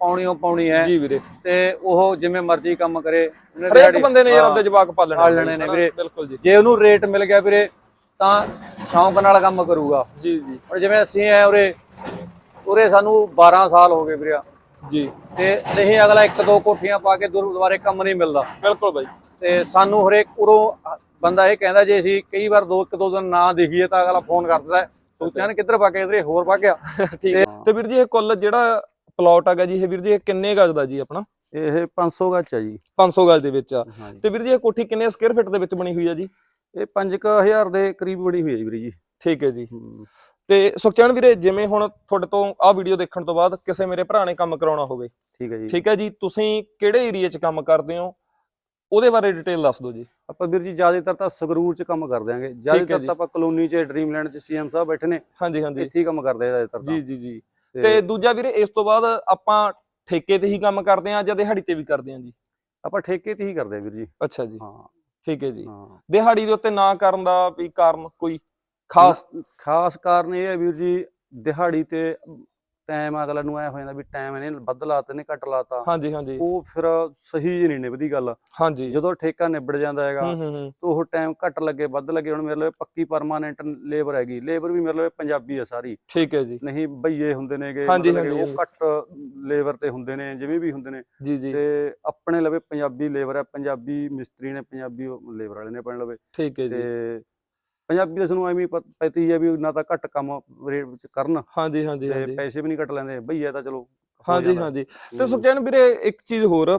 ਪਾਉਣੀ ਓ ਪਾਉਣੀ ਹੈ। ਜੀ ਵੀਰੇ। ਤੇ ਉਹ ਜਿਵੇਂ ਮਰਜ਼ੀ ਕੰਮ ਕਰੇ। ਉਹਨੇ ਹਰੇਕ ਬੰਦੇ ਨੇ ਯਾਰ। ਆਪਦੇ ਜਵਾਕ ਪਾਲਣੇ ਪਾਲਣੇ ਨੇ? ਵੀਰੇ। ਬਿਲਕੁਲ ਜੀ। ਜੇ ਉਹਨੂੰ ਰੇਟ ਮਿਲ ਗਿਆ ਵੀਰੇ ਤਾਂ ਸ਼ੌਂਕ ਨਾਲ ਕੰਮ ਕਰੂਗਾ। ਜੀ ਜੀ। ਹੁਣ ਜਿਵੇਂ ਅਸੀਂ ਐ ਉਰੇ ਉਰੇ ਸਾਨੂੰ 12 ਸਾਲ ਹੋ ਗਏ ਵੀਰੇ। ਜੀ। ਤੇ ਨਹੀਂ ਅਗਲਾ ਇੱਕ ਦੋ ਕੋਠੀਆਂ ਪਾ ਕੇ ਦੁਬਾਰੇ ਕੰਮ ਨਹੀਂ ਮਿਲਦਾ। ਬਿਲਕੁਲ ਬਾਈ। ਤੇ ਸਾਨੂੰ ਹਰੇਕ ਉਰੋਂ ਬੰਦਾ ਇਹ ਕਹਿੰਦਾ ਜੇ ਅਸੀਂ ਕਈ ਵਾਰ ਦੋ ਇੱਕ ਦੋ ਦਿਨ ਨਾ ਦਿਖੀਏ ਤਾਂ ਅਗਲਾ ਫੋਨ ਕਰ ਦਿੰਦਾ ਹੈ, ਸੋਚਿਆ ਨੇ ਕਿੱਧਰ ਪਾ ਕੇ ਇਧਰੇ ਹੋਰ ਪਾ ਗਿਆ *laughs* ਠੀਕ ਹੈ ਤੇ ਵੀਰ ਜੀ ਇਹ ਕੁੱਲ ਜਿਹੜਾ ਪਲਾਟ ਹੈਗਾ ਜੀ ਇਹ ਵੀਰ ਜੀ ਇਹ ਕਿੰਨੇ ਗਜ ਦਾ ਜੀ ਆਪਣਾ? ਇਹ 500 ਗੱਚ ਆ ਜੀ। 500 ਗਜ ਦੇ ਵਿੱਚ ਆ। ਤੇ ਵੀਰ ਜੀ ਇਹ ਕੋਠੀ ਕਿੰਨੇ ਸਕੁਅਰ ਫੀਟ ਦੇ ਵਿੱਚ ਬਣੀ ਹੋਈ ਆ ਜੀ? ਇਹ 5000 ਦੇ ਕਰੀਬ ਬਣੀ ਹੋਈ ਹੈ ਵੀਰੇ ਜੀ। ਠੀਕ ਹੈ ਜੀ। ਤੇ ਸੁਖਚੈਨ ਵੀਰੇ ਜਿਵੇਂ ਹੁਣ ਤੁਹਾਡੇ ਤੋਂ ਆਹ ਵੀਡੀਓ ਦੇਖਣ ਤੋਂ ਬਾਅਦ ਕਿਸੇ ਮੇਰੇ ਭਰਾ ਨੇ ਕੰਮ ਕਰਾਉਣਾ ਹੋਵੇ। ਠੀਕ ਹੈ ਜੀ। ਠੀਕ ਹੈ ਜੀ ਤੁਸੀਂ ਕਿਹੜੇ ਏਰੀਆ 'ਚ ਕੰਮ ਕਰਦੇ ਹੋ? ਉਹਦੇ ਬਾਰੇ ਡਿਟੇਲ ਦੱਸ ਦਿਓ ਜੀ। ਆਪਾਂ ਵੀਰ ਜੀ ਜ਼ਿਆਦਾਤਰ ਤਾਂ ਸੰਗਰੂਰ ਚ ਕੰਮ ਕਰ ਦਿਆਂਗੇ। ਜ਼ਿਆਦਾਤਰ ਤਾਂ ਆਪਾਂ ਕਲੋਨੀ ਚ ਡ੍ਰੀਮਲੈਂਡ ਚ ਸੀਐਮ ਸਾਹਿਬ ਬੈਠੇ ਨੇ। ਹਾਂਜੀ ਹਾਂਜੀ। ਇੱਥੇ ਹੀ ਕੰਮ ਕਰਦੇ ਆ ਜ਼ਿਆਦਾਤਰ ਜੀ ਜੀ ਜੀ। ਤੇ ਦੂਜਾ ਵੀਰੇ ਇਸ ਤੋਂ ਬਾਅਦ ਆਪਾਂ ਠੇਕੇ ਤੇ ਹੀ ਕੰਮ ਕਰਦੇ ਆ ਜਾਂ ਦਿਹਾੜੀ ਤੇ ਵੀ ਕਰਦੇ ਆ ਜੀ? ਆਪਾਂ ਠੇਕੇ ਤੇ ਹੀ ਕਰਦੇ ਆ ਵੀਰ ਜੀ। ਅੱਛਾ ਜੀ। ਹਾਂ। ਠੀਕ ਹੈ ਜੀ। ਦਿਹਾੜੀ ਦੇ ਉੱਤੇ ਨਾ ਕਰਨ ਦਾ ਵੀ ਕਾਰਨ ਕੋਈ ਖਾਸ? ਖਾਸ ਕਾਰਨ ਇਹ ਹੈ ਵੀਰ ਜੀ ਦਿਹਾੜੀ ਤੇ ਟਾਈਮ ਅਗਲਾ ਨੂੰ ਐ ਹੋ ਜਾਂਦਾ ਵੀ ਟਾਈਮ ਇਹਨੇ ਵੱਧ ਲਾਤੇ ਨੇ ਘੱਟ ਲਾਤਾ। ਹਾਂਜੀ ਹਾਂਜੀ। ਉਹ ਫਿਰ ਸਹੀ ਜਿਹੀ ਨਹੀਂ ਨਿਭਦੀ ਗੱਲ। ਹਾਂਜੀ। ਜਦੋਂ ਠੇਕਾ ਨਿਬੜ ਜਾਂਦਾ ਹੈਗਾ ਹੂੰ ਹੂੰ ਹੂੰ। ਤਾਂ ਉਹ ਟਾਈਮ ਘੱਟ ਲੱਗੇ ਵੱਧ ਲੱਗੇ ਹੁਣ ਮੇਰੇ ਲਈ ਪੱਕੀ ਪਰਮਾਨੈਂਟ ਲੇਬਰ ਹੈਗੀ। ਲੇਬਰ ਵੀ ਮੇਰੇ ਲਈ ਪੰਜਾਬੀ ਹੈ ਸਾਰੀ। ਠੀਕ ਹੈ ਜੀ। ਨਹੀਂ ਬਈਏ ਹੁੰਦੇ ਨੇਗੇ ਹਾਂਜੀ, ਮਤਲਬ ਕਿ ਹਾਂਜੀ, ਉਹ ਘੱਟ ਲੇਬਰ ਤੇ ਹੁੰਦੇ ਨੇ ਜਿਵੇਂ ਵੀ ਹੁੰਦੇ ਨੇ। ਜੀ ਜੀ। ਤੇ ਆਪਣੇ ਲਵੇ ਪੰਜਾਬੀ ਲੇਬਰ ਹੈ ਪੰਜਾਬੀ ਮਿਸਤਰੀ ਨੇ ਪੰਜਾਬੀ ਲੇਬਰ ਵਾਲੇ ਨੇ ਆਪਣੇ ਲਵੇ ਠੀਕ ਹੈ ਜੀ। ਤੇ ਪੰਜਾਬੀ ਦਾ ਸਾਨੂੰ ਐਵੇਂ ਪਤ- ਹੀ ਵੀ ਨਾ ਤਾਂ ਘੱਟ ਕੰਮ ਰੇਟ ਵਿੱਚ ਕਰਨ। ਹਾਂਜੀ ਹਾਂਜੀ ਤੇ ਹਾਂਜੀ। ਪੈਸੇ ਵੀ ਨਹੀਂ ਘੱਟ ਲੈਂਦੇ। ਭਈਆ ਤਾਂ ਚਲੋ ਹੋ ਹਾਂਜੀ ਜਾਂਦਾ। ਹਾਂਜੀ। ਤੇ ਹੂੰ, ਸੁਖਚੈਨ ਵੀਰੇ ਇੱਕ ਚੀਜ਼ ਹੋਰ।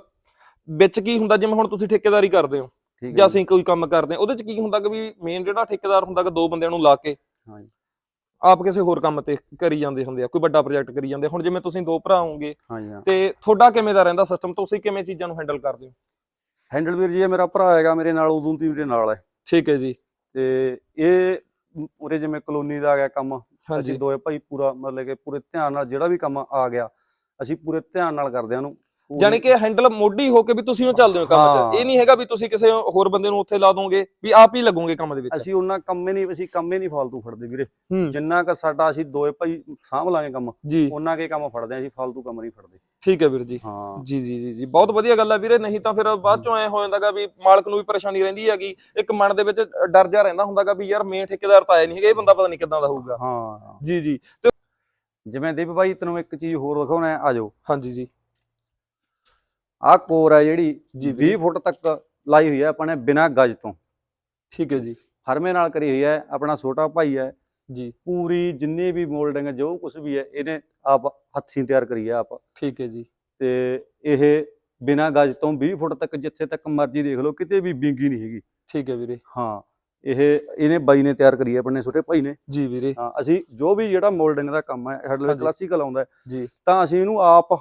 ਵਿੱਚ ਕੀ ਹੁੰਦਾ ਜਿਵੇਂ ਹੁਣ ਤੁਸੀਂ ਠੇਕੇਦਾਰੀ ਕਰਦੇ ਹੋ ਠੀਕ ਹੈ ਜਾਂ। ਅਸੀਂ ਕੋਈ ਕੰਮ ਕਰਦੇ ਹਾਂ ਉਹਦੇ ਚ ਕੀ ਹੁੰਦਾ ਕਿ ਵੀ ਮੇਨ ਜਿਹੜਾ ਠੇਕੇਦਾਰ ਹੁੰਦਾ ਕਿ ਦੋ ਬੰਦਿਆਂ ਨੂੰ ਲਾ ਕੇ ਹਾਂਜੀ। ਆਪ ਕਿਸੇ ਹੋਰ ਕੰਮ ਤੇ ਕਰੀ ਜਾਂਦੇ ਹੁੰਦੇ ਆ ਕੋਈ ਵੱਡਾ ਪ੍ਰੋਜੈਕਟ ਕਰੀ ਜਾਂਦੇ ਆ। ਹੁਣ ਜਿਵੇਂ ਤੁਸੀਂ ਦੋ ਭਰਾ ਹੋਵੋਗੇ ਹਾਂਜੀ ਹਾਂ। ਤੇ ਤੁਹਾਡਾ ਕਿਵੇਂ ਦਾ ਰਹਿੰਦਾ ਸਿਸਟਮ ਤੁਸੀਂ ਕਿਵੇਂ ਚੀਜ਼ਾਂ ਨੂੰ ਹੈਂਡਲ ਕਰਦੇ ਹੋ? ਹੈਂਡਲ ਵੀਰ ਜੀ ਇਹ ਮੇਰਾ ਭਰਾ ਹੈਗਾ ਮੇਰੇ ਨਾਲ ਉਦੋਂ ਦੀ ਮੇਰੇ ਨਾਲ ਹੈ। ਠੀਕ ਹੈ ਜੀ। ਤੇ ਇਹ ਉਰੇ ਜਿਵੇਂ ਕਲੋਨੀ ਦਾ ਆ ਗਿਆ ਕੰਮ ਹਾਂਜੀ। ਅਸੀਂ ਦੋਏ ਭਾਈ ਪੂਰਾ ਮਤਲਬ ਕਿ ਪੂਰੇ ਧਿਆਨ ਨਾਲ ਜਿਹੜਾ ਵੀ ਕੰਮ ਆ ਗਿਆ ਅਸੀਂ ਪੂਰੇ ਧਿਆਨ ਨਾਲ ਕਰਦੇ ਹਾਂ ਉਹਨੂੰ। ਯਾਨੀ ਕਿ ਹੈਂਡਲ ਮੋਢੀ ਹੋ ਕੇ ਵੀ ਤੁਸੀਂ ਉਹ ਚੱਲਦੇ ਹੋ ਕੰਮ 'ਚ। ਇਹ ਨਹੀਂ ਹੈਗਾ ਵੀ ਤੁਸੀਂ ਕਿਸੇ ਹੋਰ ਬੰਦੇ ਨੂੰ ਉੱਥੇ ਲਾ ਦੋਗੇ ਵੀ ਆਪ ਹੀ ਲੱਗੋਗੇ ਕੰਮ ਦੇ ਵਿੱਚ। ਅਸੀਂ ਉਹਨਾਂ ਕੰਮ ਨਹੀਂ ਅਸੀਂ ਕੰਮ ਨਹੀਂ ਫਾਲਤੂ ਫੜਦੇ ਵੀਰੇ। ਜਿੰਨਾ ਕ ਸਾਡਾ ਅਸੀਂ ਦੋਏ ਭਾਈ ਸਾਂਭ ਲਾਂਗੇ ਕੰਮ ਉਹਨਾਂ ਕੇ ਕੰਮ ਫੜਦੇ ਅਸੀਂ ਫਾਲਤੂ ਕੰਮ ਨਹੀਂ ਫੜਦੇ। ਠੀਕ ਹੈ ਵੀਰ ਜੀ। ਹਾਂ। ਜੀ ਜੀ ਜੀ ਜੀ। ਬਹੁਤ ਵਧੀਆ ਗੱਲ ਹੈ ਵੀਰੇ ਨਹੀਂ ਤਾਂ ਫਿਰ ਬਾਅਦ ਚੋਂ ਐ ਹੋ ਜਾਂਦਾਗਾ ਵੀ ਮਾਲਕ ਨੂੰ ਵੀ ਪਰੇਸ਼ਾਨੀ ਰਹਿੰਦੀ ਹੈਗੀ। ਇੱਕ ਮਨ ਦੇ ਵਿੱਚ ਡਰ ਜਾ ਰਹਿੰਦਾ ਹੁੰਦਾਗਾ ਵੀ ਯਾਰ ਮੇਨ ਠੇਕੇਦਾਰ ਤਾਂ ਆਇਆ ਨਹੀਂ ਹੈਗਾ ਇਹ ਬੰਦਾ ਪਤਾ ਨਹੀਂ ਕਿੱਦਾਂ ਦਾ ਹੋਊਗਾ। ਹਾਂ। ਜੀ ਜੀ। ਤੇ ਜਿਵੇਂ ਦੀਪ ਭਾਈ ਤੈਨੂੰ ਇੱਕ ਚੀਜ਼ ਹੋਰ ਦਿਖਾਉਣਾ ਆ ਜਾਓ। ਹਾਂਜੀ ਜੀ। ਆਹ ਕੋਰ ਹੈ ਜਿਹੜੀ ਜੀ 20 ਫੁੱਟ ਤੱਕ ਲਾਈ ਹੋਈ ਹੈ ਆਪਾਂ ਨੇ ਬਿਨਾਂ ਗੱਜ ਤੋਂ। ਠੀਕ ਹੈ ਜੀ। ਹਰਮੇ ਨਾਲ ਕਰੀ ਹੋਈ ਹੈ ਆਪਣਾ ਛੋਟਾ ਭਾਈ ਹੈ ਜੀ। ਪੂਰੀ ਜਿੰਨੀ ਵੀ ਮੋਲਡਿੰਗ ਜੋ ਕੁਝ ਵੀ ਹੈ ਇਹਨੇ ਆਪ ਹੱਥੀਂ ਤਿਆਰ ਕਰੀ ਹੈ ਆਪ। ਠੀਕ ਹੈ ਜੀ। ਤੇ ਇਹ ਬਿਨਾਂ ਗਜ ਤੋਂ 20 ਫੁੱਟ ਤੱਕ ਜਿੱਥੇ ਤੱਕ ਮਰਜ਼ੀ ਦੇਖ ਲਓ ਕਿਤੇ ਵੀ ਬਿੰਗੀ ਨਹੀਂ ਹੈਗੀ। ਠੀਕ ਹੈ ਵੀਰੇ। ਹਾਂ ਇਹ ਇਹਨੇ ਬਾਈ ਨੇ ਤਿਆਰ ਕਰੀ ਹੈ ਆਪਣੇ ਛੋਟੇ ਭਾਈ ਨੇ। ਜੀ ਵੀਰੇ। ਹਾਂ ਅਸੀਂ ਜੋ ਵੀ ਜਿਹੜਾ ਮੋਲਡਿੰਗ ਦਾ ਕੰਮ ਹੈ ਸਾਡੇ ਲਈ ਹਾਂਜੀ। ਕਲਾਸੀਕਲ ਆਉਂਦਾ ਹੈ, ਜੀ। ਤਾਂ ਅਸੀਂ ਇਹਨੂੰ ਆਪ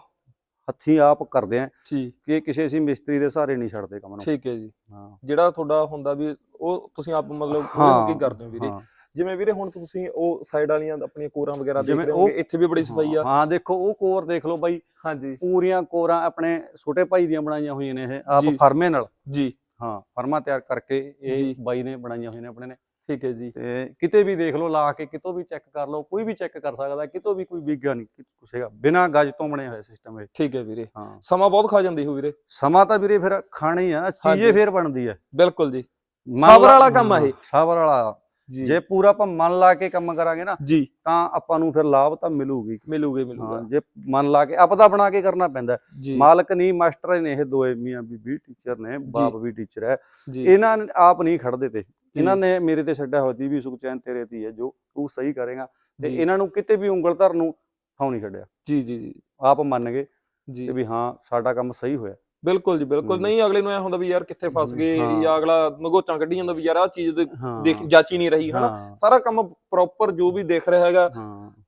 ਹੱਥੀਂ ਆਪ ਕਰਦੇ ਹਾਂ ਜੀ। ਕਿ ਕਿਸੇ ਅਸੀਂ ਮਿਸਤਰੀ ਦੇ ਸਹਾਰੇ ਨਹੀਂ ਛੱਡਦੇ ਕੰਮ ਨੂੰ। ਠੀਕ ਹੈ ਜੀ। ਹਾਂ। ਜਿਹੜਾ ਤੁਹਾਡਾ ਹੁੰਦਾ ਵੀ ਉਹ ਤੁਸੀਂ ਆਪ ਮਤਲਬ ਹਾਂ, ਕੀ ਕਰਦੇ ਹੋ ਵੀਰੇ? ਹਾਂ। ਜਿਵੇਂ ਵੀਰੇ ਹੁਣ ਤੁਸੀਂ ਉਹ ਸਾਈਡ ਵਾਲੀਆਂ ਆਪਣੀਆਂ ਕੋਰਾਂ ਵਗੈਰਾ ਦੇਖ ਰਹੇ ਉਹ- ਇੱਥੇ ਵੀ ਬੜੀ ਸਫ਼ਾਈ ਆ। ਹਾਂ ਦੇਖੋ ਉਹ ਕੋਰ ਦੇਖ ਲਓ ਬਾਈ। ਹਾਂਜੀ। ਪੂਰੀਆਂ ਕੋਰਾਂ ਆਪਣੇ ਛੋਟੇ ਭਾਈ ਦੀਆਂ ਬਣਾਈਆਂ ਹੋਈਆਂ ਨੇ ਇਹ ਆਪ। ਫਰਮੇ ਨਾਲ। ਜੀ। ਹਾਂ ਫਰਮਾ ਤਿਆਰ ਕਰਕੇ। ਇਹ ਬਾਈ ਨੇ ਬਣਾਈਆਂ ਹੋਈਆਂ ਨੇ ਆਪਣੇ ਨੇ। ਠੀਕ ਹੈ ਜੀ। ਤੇ ਕਿਤੇ ਵੀ ਦੇਖ ਲਓ ਲਾ ਕੇ ਕਿਤੋਂ ਵੀ ਚੈੱਕ ਕਰ ਲਓ ਕੋਈ ਵੀ ਚੈੱਕ ਕਰ ਸਕਦਾ ਕਿਤੋਂ ਵੀ ਕੋਈ ਵਿਗਾ ਨਹੀਂ ਕੁਛ ਹੈਗਾ ਬਿਨਾਂ ਗਜ ਤੋਂ ਬਣਿਆ ਹੋਇਆ ਸਿਸਟਮ ਇਹ। ਠੀਕ ਹੈ ਵੀਰੇ। ਹਾਂ। ਸਮਾਂ ਬਹੁਤ ਖਾ ਜਾਂਦੀ ਹੋ ਵੀਰੇ। ਸਮਾਂ ਤਾਂ ਵੀਰੇ ਫਿਰ ਖਾਣਾ ਹੀ ਆ। ਚੀਜ਼ੇ ਫੇਰ ਬਣਦੀ ਹੈ। ਬਿਲਕੁਲ ਜੀ। ਸਬਰ ਵਾਲਾ ਕੰਮ ਆ ਇਹ। ਸਬਰ ਵਾਲਾ ਜੀ। ਪੂਰਾ ਆਪਾਂ ਮਨ ਲਾ ਕੇ ਕੰਮ ਕਰਾਂਗੇ ਨਾ ਜੀ। ਤਾਂ ਆਪਾਂ ਨੂੰ ਫਿਰ ਲਾਭ ਤਾਂ ਮਿਲੂਗੀ। ਮਿਲੂਗੇ ਮਿਲੂਗਾ। ਜੇ ਮਨ ਲਾ ਕੇ ਆਪਦਾ ਬਣਾ ਕੇ ਕਰਨਾ ਪੈਂਦਾ। ਮਾਲਕ ਨਹੀਂ ਮਾਸਟਰ ਨੇ ਇਹ ਦੋਏ ਮੀਆਂ ਬੀਬੀ ਟੀਚਰ ਨੇ ਬਾਪ ਵੀ ਟੀਚਰ ਹੈ। ਇਹਨਾਂ ਨੇ ਆਪ ਨਹੀਂ ਖੜਦੇ ਤੇ। ਇਹਨਾਂ ਨੇ ਮੇਰੇ ਤੇ ਛੱਡਿਆ ਸੀ ਵੀ ਸੁਖਚੈਨ ਤੇਰੇ ਤੇ ਹੀ ਜੋ ਤੂੰ ਸਹੀ ਕਰੇਗਾ। ਤੇ। ਇਹਨਾਂ ਨੂੰ ਕਿਤੇ ਵੀ ਉਂਗਲ ਧਰਨ ਨੂੰ ਥਾਂ ਨਹੀਂ ਛੱਡਿਆ। ਜੀ ਜੀ ਜੀ। ਆਪ ਮੰਨ ਗਏ ਜੀ। ਵੀ ਹਾਂ ਸਾਡਾ ਕੰਮ ਸਹੀ ਹੋਇਆ। ਬਿਲਕੁਲ ਜੀ ਬਿਲਕੁਲ। ਨਹੀਂ ਅਗਲੇ ਨੂੰ ਐ ਹੁੰਦਾ ਵੀ ਯਾਰ ਕਿੱਥੇ ਫਸ ਗਏ। ਜਾਂ ਅਗਲਾ ਨਗੋਚਾਂ ਕੱਢੀ ਜਾਂਦਾ ਵੀ ਯਾਰ ਆਹ ਚੀਜ਼ ਦੇ ਦੇਖ ਜਾਚੀ ਨਹੀਂ ਰਹੀ ਹਨਾ? ਸਾਰਾ ਕੰਮ ਪ੍ਰੋਪਰ ਜੋ ਵੀ ਦੇਖ ਰਿਹਾ ਹੈਗਾ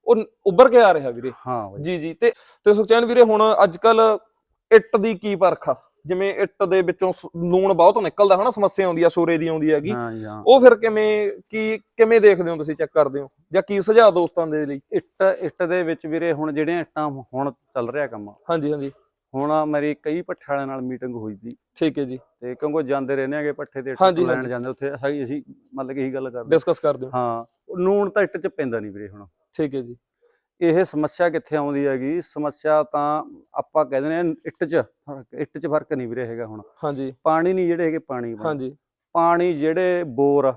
ਉਹ ਉੱਭਰ ਕੇ ਆ ਰਿਹਾ ਵੀਰੇ। ਹਾਂ। ਜੀ ਜੀ। ਤੇ ਤੇ ਸੁਖਚੈਨ ਵੀਰੇ ਹੁਣ ਅੱਜ ਕੱਲ ਇੱਟ ਦੀ ਕੀ ਪਰਖ ਆ? ਜਿਵੇਂ ਇੱਟ ਦੇ ਵਿੱਚੋਂ ਲੂਣ ਬਹੁਤ ਨਿਕਲਦਾ ਹਨਾ? ਸਮੱਸਿਆ ਆਉਂਦੀ ਆ ਸੋਰੇ ਦੀ ਆਉਂਦੀ ਹੈਗੀ। ਉਹ ਫਿਰ ਕਿਵੇਂ ਕੀ ਕਿਵੇਂ ਦੇਖਦੇ ਹੋ ਤੁਸੀਂ ਚੈੱਕ ਕਰਦੇ ਹੋ? ਜਾਂ ਕੀ ਸੁਝਾਅ ਦੋਸਤਾਂ ਦੇ ਲਈ? ਇੱਟ ਇੱਟ ਦੇ ਵਿੱਚ ਵੀਰੇ ਹੁਣ ਜਿਹੜੀਆਂ ਇੱਟਾਂ ਹੁਣ ਚੱਲ ਰਿਹਾ ਕੰਮ ਹਾਂਜੀ ਹਾਂਜੀ। ਹੁਣ ਮੇਰੀ ਕਈ ਪੱਠੇ ਵਾਲਿਆਂ ਨਾਲ ਮੀਟਿੰਗ ਹੋਈ ਸੀ ਠੀਕ ਹੈ ਜੀ। ਤੇ ਕਿਉਂਕਿ ਜਾਂਦੇ ਰਹਿੰਦੇ ਆਗੇ ਪੱਠੇ ਤੇ ਲੈਣ। ਜਾਂਦੇ ਉੱਥੇ ਅਸੀਂ ਅਸੀਂ ਮਤਲਬ ਕਿ ਇਹੀ ਗੱਲ ਕਰਦੇ। ਡਿਸਕਸ ਕਰਦੇ ਹੋ। ਨੂਣ ਤਾਂ ਇੱਟ 'ਚ ਪੈਂਦਾ ਨਹੀਂ ਵੀਰੇ ਹੁਣ। ਠੀਕ ਹੈ ਜੀ। ਇਹ ਸਮੱਸਿਆ ਕਿੱਥੇ ਆਉਂਦੀ ਹੈਗੀ? ਸਮੱਸਿਆ ਤਾਂ ਆਪਾਂ ਕਹਿ ਦਿੰਦੇ ਇੱਟ 'ਚ ਇੱਟ 'ਚ ਫ਼ਰਕ ਨਹੀਂ ਵੀਰੇ ਹੈਗਾ ਹੁਣ। ਹਾਂਜੀ। ਪਾਣੀ ਨਹੀਂ ਜਿਹੜੇ ਹੈਗੇ ਪਾਣੀ। ਹਾਂਜੀ। ਪਾਣੀ ਜਿਹੜੇ ਬੋਰ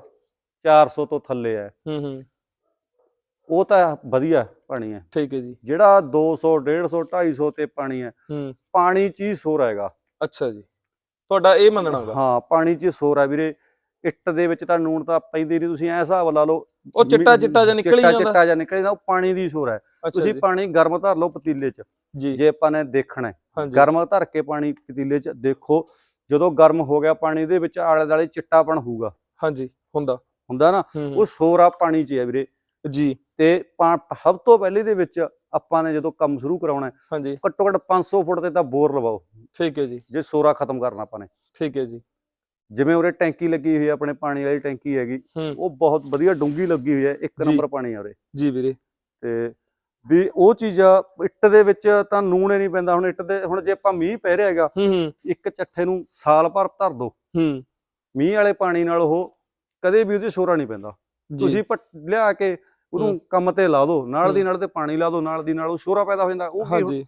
400 ਤੋਂ ਥੱਲੇ ਹੈ ਹੂੰ ਹੂੰ। ਉਹ ਤਾਂ ਵਧੀਆ ਪਾਣੀ ਹੈ। ਠੀਕ ਹੈ ਜੀ। ਜਿਹੜਾ 200 150 250 ਤੇ ਪਾਣੀ ਹੈ ਹੂੰ। ਪਾਣੀ 'ਚ ਹੀ ਸੋਰ ਹੈਗਾ ਅੱਛਾ ਜੀ। ਤੁਹਾਡਾ ਇਹ ਮੰਨਣਾਗਾ ਹਾਂ ਪਾਣੀ 'ਚ ਸੋਰ ਹੈ ਵੀਰੇ। ਇੱਟ ਦੇ ਵਿੱਚ ਤਾਂ ਨੂਣ ਤਾਂ ਪੈਂਦੇ ਨਹੀਂ ਤੁਸੀਂ ਐ ਹਿਸਾਬ ਲਾ ਲਓ ਉਹ ਚਿੱਟਾ ਚਿੱਟਾ ਜਿਹਾ ਨਿਕਲ ਜਾਂਦਾ। ਚਿੱਟਾ ਜਿਹਾ ਨਿਕਲ ਜਾਂਦਾ ਉਹ ਪਾਣੀ ਦੀ ਸੋਰ ਹੈ। ਤੁਸੀਂ ਪਾਣੀ ਗਰਮ ਧਰ ਲਓ ਪਤੀਲੇ 'ਚ। ਜੀ। ਆਪਾਂ ਨੇ ਦੇਖਣਾ ਗਰਮ ਧਰ ਕੇ ਪਾਣੀ ਪਤੀਲੇ 'ਚ ਦੇਖੋ ਜਦੋਂ ਗਰਮ ਹੋ ਗਿਆ ਪਾਣੀ ਦੇ ਵਿੱਚ ਆਲੇ ਦਾਲੇ ਚਿੱਟਾਪਣ ਹੋਊਗਾ। ਹਾਂਜੀ ਹੁੰਦਾ। ਹੁੰਦਾ ਨਾ? ਉਹ ਸੋਰਾ ਪਾਣੀ 'ਚ ਹੈ ਵੀਰੇ। ਜੀ। ਤੇ ਸਭ ਤੋਂ ਪਹਿਲੇ ਦੇ ਵਿੱਚ ਆਪਾਂ ਨੇ ਜਦੋਂ ਕੰਮ ਸ਼ੁਰੂ ਕਰਾਉਣਾ ਹੈ, ਹਾਂਜੀ। ਘੱਟੋ ਘੱਟ 500 ਫੁੱਟ ਤੇ ਤਾਂ ਬੋਰ ਲਵਾਓ। ਠੀਕ ਹੈ ਜੀ। ਜੇ ਸੋਰਾ ਖਤਮ ਕਰਨਾ ਆਪਾਂ ਨੇ। ਠੀਕ ਹੈ ਜੀ। ਜਿਵੇਂ ਉਰੇ ਟੈਂਕੀ ਲੱਗੀ ਹੋਈ ਹੈ ਆਪਣੇ ਪਾਣੀ ਵਾਲੀ ਟੈਂਕੀ ਹੈਗੀ ਉਹ ਬਹੁਤ ਵਧੀਆ ਡੂੰਗੀ ਲੱਗੀ ਹੋਈ ਹੈ ਇੱਕ। ਨੰਬਰ ਪਾਣੀ ਆ ਉਰੇ। ਜੀ ਵੀਰੇ। ਤੇ ਵੀ ਉਹ ਚੀਜ਼ ਇੱਟ ਦੇ ਵਿੱਚ ਤਾਂ ਨੂਣ ਹੀ ਨਹੀਂ ਪੈਂਦਾ। ਹੁਣ ਇੱਟ ਦੇ ਹੁਣ ਜੇ ਆਪਾਂ ਮੀਂਹ ਪੈ ਰਿਹਾ ਹੈਗਾ ਇੱਕ ਚੱਠੇ ਨੂੰ ਸਾਲ ਭਰ ਧਰ ਦੋ। ਮੀਂਹ ਵਾਲੇ ਪਾਣੀ ਨਾਲ ਉਹ ਕਦੇ ਵੀ ਉਹਦੇ ਸੋਰਾ ਨਹੀਂ ਪੈਂਦਾ। ਤੁਸੀਂ ਲਿਆ ਕੇ ਉਹਨੂੰ। ਕੰਮ ਤੇ ਲਾ ਦਿਓ ਨਾਲ ਦੀ। ਨਾਲ ਤੇ ਪਾਣੀ ਲਾ ਦਿਓ ਨਾਲ ਦੀ ਨਾਲ ਉਹ ਸੋਰਾ ਪੈਦਾ ਹੋ ਜਾਂਦਾ ਉਹ ਕੀ ਹਾਂਜੀ।